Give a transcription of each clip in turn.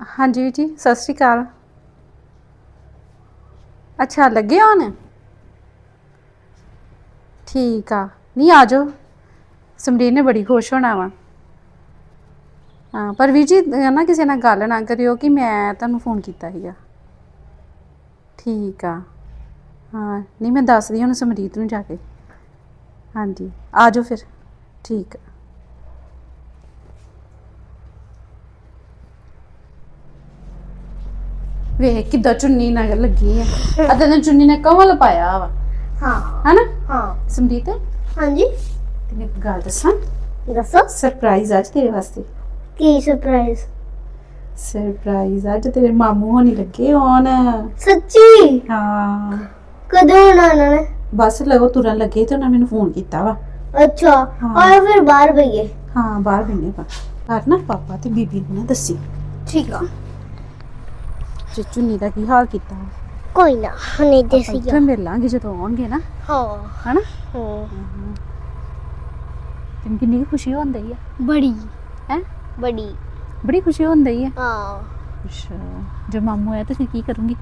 ਹਾਂਜੀ ਵੀਰ ਜੀ, ਸਤਿ ਸ਼੍ਰੀ ਅਕਾਲ। ਅੱਛਾ, ਲੱਗੇ ਹੋਣ ਠੀਕ ਆ। ਨਹੀਂ, ਆ ਜਾਓ। ਸਮਰੀਨ ਨੇ ਬੜੀ ਖੁਸ਼ ਹੋਣਾ ਵਾ। ਹਾਂ, ਪਰ ਵੀਰ ਜੀ ਨਾ ਕਿਸੇ ਨਾਲ ਗੱਲ ਨਾ ਕਰਿਓ ਕਿ ਮੈਂ ਤੁਹਾਨੂੰ ਫੋਨ ਕੀਤਾ ਸੀਗਾ। ਠੀਕ ਆ। ਹਾਂ, ਨਹੀਂ, ਮੈਂ ਦੱਸਦੀ ਹਾਂ ਉਹਨੂੰ ਸਮਰੀਤ ਨੂੰ ਜਾ ਕੇ। ਹਾਂਜੀ, ਆ ਜਾਓ ਫਿਰ। ਠੀਕ ਆ। ਵੇਖ ਕਿੱਦਾਂ ਚੁੰਨੀ ਨਾਲ ਲੱਗੀ ਆ। ਅਦਾਂ ਨੇ ਚੁੰਨੀ ਨੇ ਕਵਲ ਪਾਇਆ ਵਾ। ਹਾਂ। ਹਨਾ? ਹਾਂ। ਸਮਰੀਤ ਹਾਂਜੀ। ਤੈਨੂੰ ਇੱਕ ਗੱਲ ਦੱਸਾਂ? ਦੱਸੋ। ਸਰਪ੍ਰਾਈਜ਼ ਅੱਜ ਤੇਰੇ ਵਾਸਤੇ। ਕੀ ਸਰਪ੍ਰਾਈਜ਼ ਸਰਪ੍ਰਾਈਜ਼ ਅੱਜ ਤੇਰੇ ਮਾਮੂ ਹੋਣੀ ਲੱਗੇ ਆਉਣ ਸੱਚੀ? ਹਾਂ। ਕਦੋਂ ਆਉਣਾ ਉਹਨਾਂ ਨੇ? ਬਸ ਲਗੋ ਤੁਰਨ ਲੱਗੇ ਤੇ ਉਹਨਾਂ ਮੈਨੂੰ ਫੋਨ ਕੀਤਾ ਵਾ। ਅੱਛਾ। ਆਏ ਫਿਰ ਬਾਹਰ ਬਈਏ। ਹਾਂ ਬਾਹਰ ਪਾ ਪਰ ਨਾ ਪਾਪਾ ਤੇ ਬੀਬੀ ਨੂੰ ਨਾ ਦੱਸੀ। ਠੀਕ ਆ। ਜੇ ਚੁੰਨੀ ਦਾ ਕੀ ਹਾਲ ਕੀਤਾ? ਕੋਈ ਨਾ ਹੁਣੇ ਦੇਸੀ ਇੱਥੇ ਮਿਲ ਲਾਂਗੇ ਜਦੋਂ ਆਉਣਗੇ ਨਾ। ਹਾਂ। ਹਨਾ? ਹਾਂ। ਤੈਨੂੰ ਕਿੰਨੀ ਕੁ ਖੁਸ਼ੀ ਹੁੰਦੀ ਆ? ਬੜੀ। ਹੈ? ਬੜੀ। ਬੜੀ ਖੁਸ਼ੀ ਹੁੰਦੀ ਆ? ਹਾਂ। ਅੱਛਾ ਜੇ ਮਾਮੂ ਆਇਆ ਤਾਂ ਫਿਰ ਕੀ ਕਰੂੰਗੀ?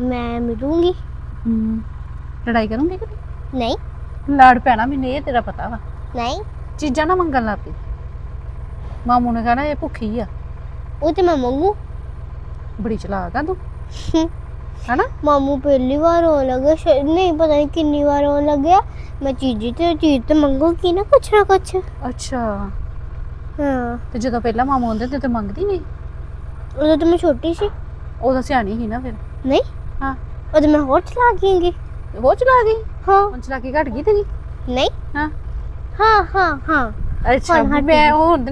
ਮੈਂ ਮਿਲੂੰਗੀ। ਹਮ, ਲੜਾਈ ਕਰੂੰਗੀ ਕਿ ਨਹੀਂ। ਨਹੀਂ? ਲਾੜ ਪੈਣਾ ਮੈਨੂੰ ਇਹ ਤੇਰਾ ਪਤਾ ਵਾ। ਨਹੀਂ। ਚੀਜ਼ਾਂ ਨਾ ਮੰਗਣ ਲੱਗ ਪਈ। ਮਾਮੂ ਨੇ ਕਹਣਾ ਇਹ ਭੁੱਖੀ ਆ। ਉਹ ਤੇ ਮੈਂ ਮੰਗੂ। ਬੜੀ ਚਲਾਕ ਆ ਤੂੰ। ਹਨਾ? ਮਾਮੂ ਪਹਿਲੀ ਵਾਰ ਆਉਣ ਲੱਗਾ ਸ਼ਾਇਦ ਨਹੀਂ ਪਤਾ ਨਹੀਂ ਕਿੰਨੀ ਵਾਰ ਆਉਣ ਲੱਗਿਆ। ਮੈਂ ਚੀਜ਼ੀ ਤੇ ਚੀਜ਼ ਤੇ ਮੰਗੂਗੀ ਨਾ ਕੁਛ ਨਾ ਕੁਛ। ਅੱਛਾ। ਹਾਂ। ਤੇ ਜਦੋਂ ਪਹਿਲਾਂ ਮਾਮੂ ਆਉਂਦੇ ਤੇ ਤੇ ਮੰਗਦੀ ਨਹੀਂ? ਉਦੋਂ ਤਾਂ ਮੈਂ ਛੋਟੀ ਸੀ। ਉਹ ਤਾਂ ਸਿਆਣੀ ਸੀ ਨਾ ਫਿਰ। ਨਹੀਂ। ਹਾਂ। ਉਦੋਂ ਮੈਂ ਹੋਰ ਚਲਾ ਗਈਂਗੀ ਉਹ ਚਲਾ ਗਈ ਹਾਂ। ਹੁਣ ਚਲਾ ਕੇ ਘਟ ਗਈ ਤੇਰੀ? ਨਹੀਂ। ਹਾਂ। ਹਾਂ ਹਾਂ ਹਾਂ। ਅੱਛਾ ਹੁਣ ਹਟ ਮੈਂ ਉਹ ਹੁਣ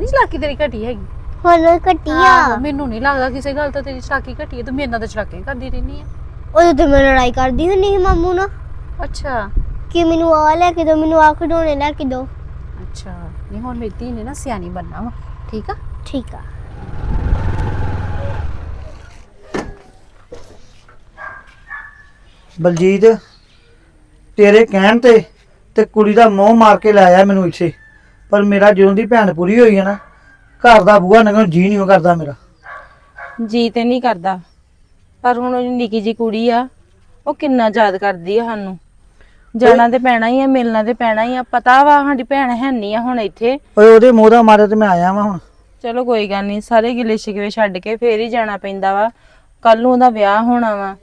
ਹੁਣ ਘਟਿਆ ਆਹੋ, ਮੈਨੂੰ ਨਹੀਂ ਲੱਗਦਾ ਕਿਸੇ ਗੱਲ ਤੋਂ ਤੇਰੀ ਚਲਾਕੀ ਘਟੀ ਹੈ ਤੂੰ ਮੇਰੇ ਨਾਲ ਤਾਂ ਚਲਾਕੀ ਕਰਦੀ ਰਹਿੰਦੀ ਹੈ ਉਦੋਂ ਤਾਂ ਮੈਂ ਲੜਾਈ ਕਰਦੀ ਹੁੰਦੀ ਸੀ ਮਾਮੂ ਨਾਲ। ਅੱਛਾ। ਕਿ ਮੈਨੂੰ ਆ ਲੈ ਕੇ ਦੋ ਮੈਨੂੰ ਆ ਖਿਡੌਣੇ ਲੈ ਕੇ ਦੋ। ਅੱਛਾ ਨਹੀਂ ਹੁਣ ਮੇਰੀ ਧੀ ਨੇ ਨਾ ਸਿਆਣੀ ਬਣਨਾ ਵਾ ਠੀਕ ਆ? ਠੀਕ ਆ। ਬਲਜੀਤ ਤੇਰੇ ਕਹਿਣ ਤੇ ਤੇ ਕੁੜੀ ਦਾ ਮੋਹ ਮਾਰ ਕੇ ਲਾਇਆ ਮੈਨੂੰ ਇੱਥੇ ਪਰ ਮੇਰਾ ਜਦੋਂ ਦੀ ਭੈਣ ਪੂਰੀ ਹੋਈ ਹੈ ਨਾ ਘਰ ਦਾ ਬੂਹਾ ਨਗਨ ਜੀ ਨਹੀਂ ਕਰਦਾ ਮੇਰਾ। ਜੀ ਤੇ ਨਹੀਂ ਕਰਦਾ। ਪਰ ਹੁਣ ਉਹ ਨਿੱਕੀ ਜੀ ਕੁੜੀ ਆ ਉਹ ਕਿੰਨਾ ਯਾਦ ਕਰਦੀ ਆ ਸਾਨੂੰ। ਜਾਣਾ ਤੇ ਪੈਣਾ ਹੀ ਆ ਮਿਲਣਾ ਤੇ ਪੈਣਾ ਹੀ ਆ ਪਤਾ ਵਾ ਸਾਡੀ ਭੈਣ ਹੈ ਨਹੀਂ ਆ ਹੁਣ ਇੱਥੇ। ਓਏ ਉਹਦੇ ਮੋਹ ਦਾ ਮਾਰੇ ਤੇ ਮੈਂ ਆਇਆ ਵਾਂ ਹੁਣ। ਚਲੋ ਕੋਈ ਗੱਲ ਨਹੀਂ ਸਾਰੇ ਗਿਲੇ ਸ਼ਿਕਵੇ ਛੱਡ ਕੇ ਫੇਰ ਹੀ ਜਾਣਾ ਪੈਂਦਾ ਵਾ। ਕੱਲ ਨੂੰ ਉਹਦਾ ਵਿਆਹ ਹੋਣਾ ਵਾ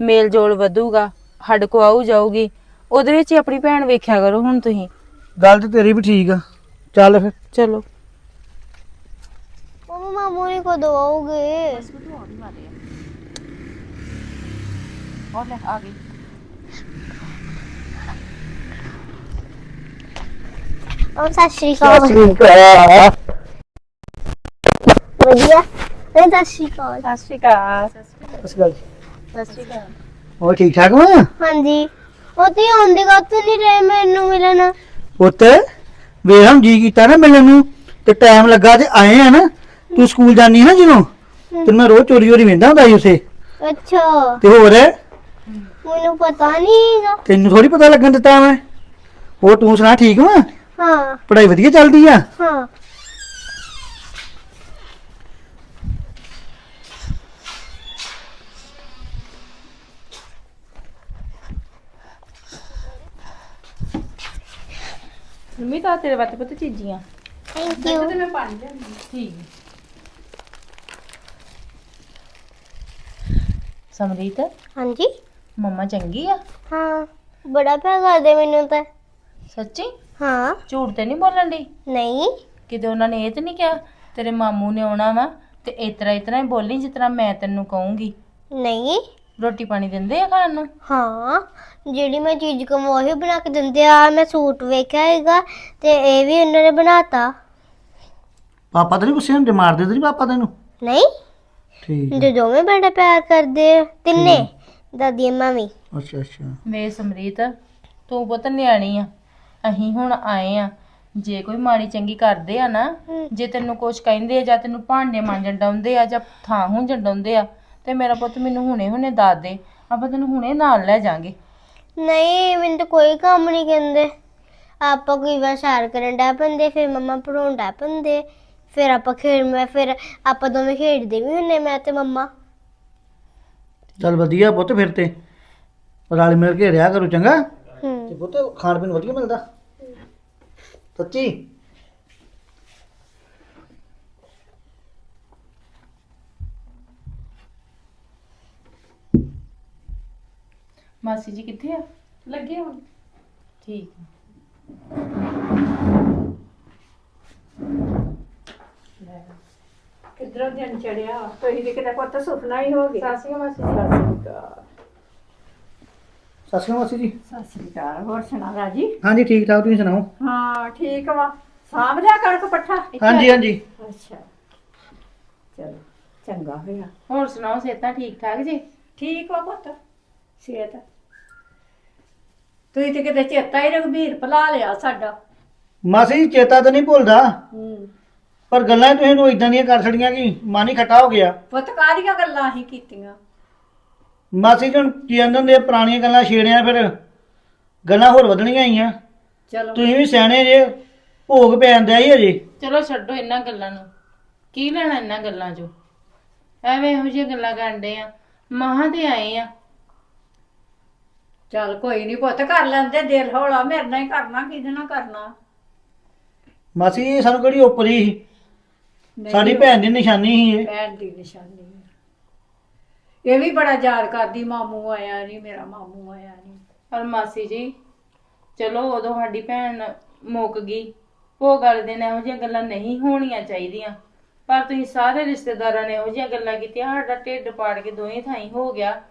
ਮੇਲ ਜੋਲ ਵਧੂਗਾ ਹੱਡ ਕੋ ਆਊ ਜਾਊਗੀ। ਉਹਦੇ ਵਿੱਚ ਹੀ ਆਪਣੀ ਭੈਣ ਵੇਖਿਆ ਕਰੋ ਹੁਣ ਤੁਸੀਂ। ਗੱਲ ਤੇ ਤੇਰੀ ਵੀ ਠੀਕ ਆ ਚੱਲ ਫਿਰ। ਚਲੋ। ਮਾਮੂ ਮਾਮੂ ਨੇ ਕਦੋਂ ਆਉਗੇ ਹੋਰ ਲੈ ਆ ਗਈ ਉਹ ਸਤਿ ਸ਼੍ਰੀ ਅਕਾਲ ਵਧੀਆ ਸਤਿ ਸ਼੍ਰੀ ਅਕਾਲ ਸਤਿ ਸ਼੍ਰੀ ਅਕਾਲ ਬਸ ਸਤਿ ਸ਼੍ਰੀ ਅਕਾਲ ਹੋਰ ਠੀਕ ਠਾਕ ਵਾ ਹਾਂਜੀ ਉਹ ਤੇ ਆਉਂਦੇ ਕਦ ਨਹੀਂ ਰਹੇ ਮੈਨੂੰ ਮਿਲਣ ਪੁੱਤ ਵੇਖ ਹਮ ਜੀ ਕੀਤਾ ਨਾ ਮਿਲਣ ਨੂੰ ਤੇ ਟਾਈਮ ਲੱਗਾ ਤੇ ਆਏ ਆ ਨਾ ਤੂੰ ਸਕੂਲ ਜਾਨੀ ਨਾ ਜਦੋਂ? ਤੇ ਮੈਂ ਰੋਜ਼ ਚੋਰੀ ਚੋਰੀ ਵੇਂਦਾ ਹੁੰਦਾ ਸੀ ਉਸੇ ਅੱਛਾ। ਤੇ ਹੋਰ? ਮੈਨੂੰ ਪਤਾ ਨਹੀਂਗਾ ਤੈਨੂੰ ਥੋੜੀ ਪਤਾ ਲੱਗਣ ਦਿੱਤਾ ਮੈਂ। ਹੋਰ ਤੂੰ ਸੁਣਾ ਠੀਕ ਵਾ? ਹਾਂ। ਪੜ੍ਹਾਈ ਵਧੀਆ ਚੱਲਦੀ ਆ? ਹਾਂ। ਮੰਮੀ ਤਾਂ ਤੇਰੇ ਵਾਸਤੇ ਪਤਾ ਚੀਜ਼ੀਆਂ। ਥੈਂਕ ਯੂ ਮੈਂ ਪਾਣੀ ਲਿਆਂਦੀ ਠੀਕ। ਸਮਰੀਤ? ਹਾਂਜੀ। ਮੰਮਾ ਚੰਗੀ ਆ? ਹਾਂ ਬੜਾ ਪਿਆਰ ਕਰਦੇ ਮੈਨੂੰ ਤਾਂ। ਸੱਚੀ? ਹਾਂ। ਝੂਠ ਤੇ ਨਹੀਂ ਬੋਲਣ ਦੀ ਨਹੀਂ। ਕਿਤੇ ਉਹਨਾਂ ਨੇ ਇਹ ਤੇ ਨਹੀਂ ਕਿਹਾ ਤੇਰੇ ਮਾਮੂ ਨੇ ਆਉਣਾ ਵਾ ਤੇ ਇਤਰਾ ਇਤਰਾ ਹੀ ਬੋਲੀ ਜਿਸ ਤਰ੍ਹਾਂ ਮੈਂ ਤੈਨੂੰ ਕਹੂੰਗੀ। ਨਹੀਂ। ਰੋਟੀ ਪਾਣੀ ਦਿੰਦੇ ਆ ਖਾਣ ਨੂੰ? ਹਾਂ ਜਿਹੜੀ ਮੈਂ ਚੀਜ਼ ਕਮਾ ਉਹੀ ਬਣਾ ਕੇ ਦਿੰਦੇ ਆ। ਮੈਂ ਸੂਟ ਵੇਖਿਆ ਹੈਗਾ ਤੇ ਇਹ ਵੀ ਉਹਨਾਂ ਨੇ ਬਣਾਤਾ। ਪਾਪਾ ਤਾਂ ਨਹੀਂ ਗੁੱਸੇ ਹੁੰਦੇ? ਮਾਰਦੇ ਤਾਂ ਨਹੀਂ ਪਾਪਾ ਤੈਨੂੰ? ਨਹੀਂ। ਠੀਕ ਤੇ ਦੋਵੇਂ ਬੜਾ ਪਿਆਰ ਕਰਦੇ ਆ, ਤਿੰਨੇ ਦਾਦੀ ਅੰਮਾ ਵੀ ਅੱਛਾ ਅੱਛਾ। ਵੇ ਸਮਰੀਤ ਤੂੰ ਪੁੱਤ ਨਿਆਣੀ ਆ। ਅਸੀਂ ਹੁਣ ਆਏ ਆ। ਜੇ ਕੋਈ ਮਾੜੀ ਚੰਗੀ ਕਰਦੇ ਆ ਨਾ। ਜੇ ਤੈਨੂੰ ਕੁਛ ਕਹਿੰਦੇ ਆ ਜਾਂ ਤੈਨੂੰ ਭਾਂਡੇ ਮਾਂਜਣ ਡਾਉਂਦੇ ਆ ਜਾਂ ਥਾਂ ਹੁੰਜਣ ਡਾਉਂਦੇ ਆ ਤੇ ਮੇਰਾ ਪੁੱਤ ਮੈਨੂੰ ਹੁਣੇ ਹੁਣੇ ਦੱਸ ਦੇ। ਆਪਾਂ ਤੈਨੂੰ ਹੁਣੇ ਨਾਲ ਲੈ ਜਾਾਂਗੇ। ਨਹੀਂ ਮੈਨੂੰ ਤਾਂ ਕੋਈ ਕੰਮ ਨਹੀਂ ਕਹਿੰਦੇ। ਆਪਾਂ ਕੋਈ ਵਾਰ ਸਾਰ ਕਰਨ ਦਾ ਪੰਦੇ ਫਿਰ ਮੰਮਾ ਪੜਾਉਣ ਦਾ ਪੰਦੇ। ਫਿਰ ਆਪਾਂ ਖੇਡ ਮੈਂ ਫਿਰ ਆਪਾਂ ਦੋਵੇਂ ਖੇਡਦੇ ਵੀ ਹੁੰਨੇ ਮੈਂ ਤੇ ਮੰਮਾ। ਚੱਲ ਵਧੀਆ ਪੁੱਤ ਫਿਰ ਤੇ। ਰਲ ਮਿਲ ਕੇ ਰਿਹਾ ਕਰੋ ਚੰਗਾ। ਹੂੰ। ਤੇ ਪੁੱਤ ਖਾਣ ਪੀਣ ਵਧੀਆ ਮਿਲਦਾ। ਸੱਚੀ? ਮਾਸੀ ਜੀ ਕਿੱਥੇ ਆ? ਲੱਗੇ ਹੁਣ। ਠੀਕ ਕਿਧਰੋਂ ਦਿਨ ਚੜਿਆ। ਤੁਸੀਂ ਤੇ ਕਿਤੇ ਪੁੱਤ ਸੁਪਨਾ ਹੀ ਹੋ ਗਿਆ ਸਾਸੀ ਮਾਸੀ ਜੀ। ਸਤਿ ਸ਼੍ਰੀ ਅਕਾਲ। ਮਾਸੀ ਜੀ। ਸਤਿ ਸ੍ਰੀ ਅਕਾਲ। ਹੋਰ ਸੁਣਾ ਰਾਜੀ? ਹਾਂਜੀ ਠੀਕ ਠਾਕ ਤੁਸੀਂ ਸੁਣਾਓ? ਹਾਂ ਠੀਕ ਵਾ। ਸਾਂਭ ਲਿਆ ਕਣਕ ਪੱਠਾ? ਹਾਂਜੀ ਹਾਂਜੀ। ਅੱਛਾ। ਚਲੋ ਚੰਗਾ ਹੋਇਆ। ਹੋਰ ਸੁਣਾਓ ਸਿਹਤਾਂ ਠੀਕ ਠਾਕ ਜੀ? ਠੀਕ ਵਾ ਪੁੱਤ ਸਿਹਤ। ਤੁਸੀਂ ਤੇ ਕਿਤੇ ਚੇਤਾ ਹੀ ਰਘਬੀਰ ਭੁਲਾ ਲਿਆ ਸਾਡਾ। ਮਾਸੀ ਜੀ ਚੇਤਾ ਤਾਂ ਨਹੀਂ ਭੁੱਲਦਾ? ਹੂੰ। ਪਰ ਗੱਲਾਂ ਤੁਸੀਂ ਨੂੰ ਇਦਾਂ ਦੀਆਂ ਕਰ ਛੜੀਆਂ ਕਿ ਮਨ ਹੀ ਖੱਟਾ ਹੋ ਗਿਆ। ਪੁੱਤ ਕਾਹਦੀਆਂ ਗੱਲਾਂ ਹੀ ਕੀਤੀਆਂ? ਮਾਸੀ ਜੀ ਹੁਣ ਕੀ ਹੁੰਦੇ ਆ, ਪੁਰਾਣੀਆਂ ਗੱਲਾਂ ਛੇੜਿਆ ਫਿਰ ਗੱਲਾਂ ਹੋਰ ਵਧਣੀਆਂ ਆਈਆਂ ਚਲੋ। ਤੁਸੀਂ ਵੀ ਸਿਆਣੇ ਜੇ ਭੋਗ ਪੈ ਜਾਂਦਾ ਹੀ ਅਜੇ। ਚਲੋ ਛੱਡੋ ਇਹਨਾਂ ਗੱਲਾਂ ਨੂੰ। ਕੀ ਲੈਣਾ ਇਹਨਾਂ ਗੱਲਾਂ 'ਚੋਂ? ਐਵੇਂ ਇਹੋ ਜਿਹੀਆਂ ਗੱਲਾਂ ਕਰਦੇ ਆ। ਮਹਾਂ ਤੇ ਆਏ ਆ। ਚੱਲ ਕੋਈ ਨਹੀਂ ਪੁੱਤ ਕਰ ਲੈਂਦੇ ਦਿਲ ਹੌਲਾ ਮੇਰੇ ਨਾਲ ਹੀ ਕਰਨਾ ਕਿਹਦੇ ਨਾਲ ਕਰਨਾ। ਮਾਸੀ ਸਾਨੂੰ ਕਿਹੜੀ ਉਪਰੀ ਸੀ? ਨਹੀਂ, ਸਾਡੀ ਭੈਣ ਦੀ ਨਿਸ਼ਾਨੀ ਸੀ ਇਹ ਭੈਣ ਦੀ ਨਿਸ਼ਾਨੀ ਹੈ। ਇਹ ਵੀ ਬੜਾ ਯਾਦ ਕਰਦੀ ਮਾਮੂ ਆਇਆ ਨਹੀਂ ਮੇਰਾ ਮਾਮੂ ਆਇਆ ਨਹੀਂ। ਪਰ ਮਾਸੀ ਜੀ ਚਲੋ ਉਦੋਂ ਸਾਡੀ ਭੈਣ ਮੁੱਕ ਗਈ ਭੋਗ ਵਾਲੇ ਦਿਨ ਇਹੋ ਜਿਹੀਆਂ ਗੱਲਾਂ ਨਹੀਂ ਹੋਣੀਆਂ ਚਾਹੀਦੀਆਂ। ਪਰ ਤੁਸੀਂ ਸਾਰੇ ਰਿਸ਼ਤੇਦਾਰਾਂ ਨੇ ਇਹੋ ਜਿਹੀਆਂ ਗੱਲਾਂ ਕੀਤੀਆਂ ਸਾਡਾ ਢਿੱਡ ਪਾੜ ਕੇ ਦੋਵੇਂ ਥਾਈਂ ਹੋ ਗਿਆ।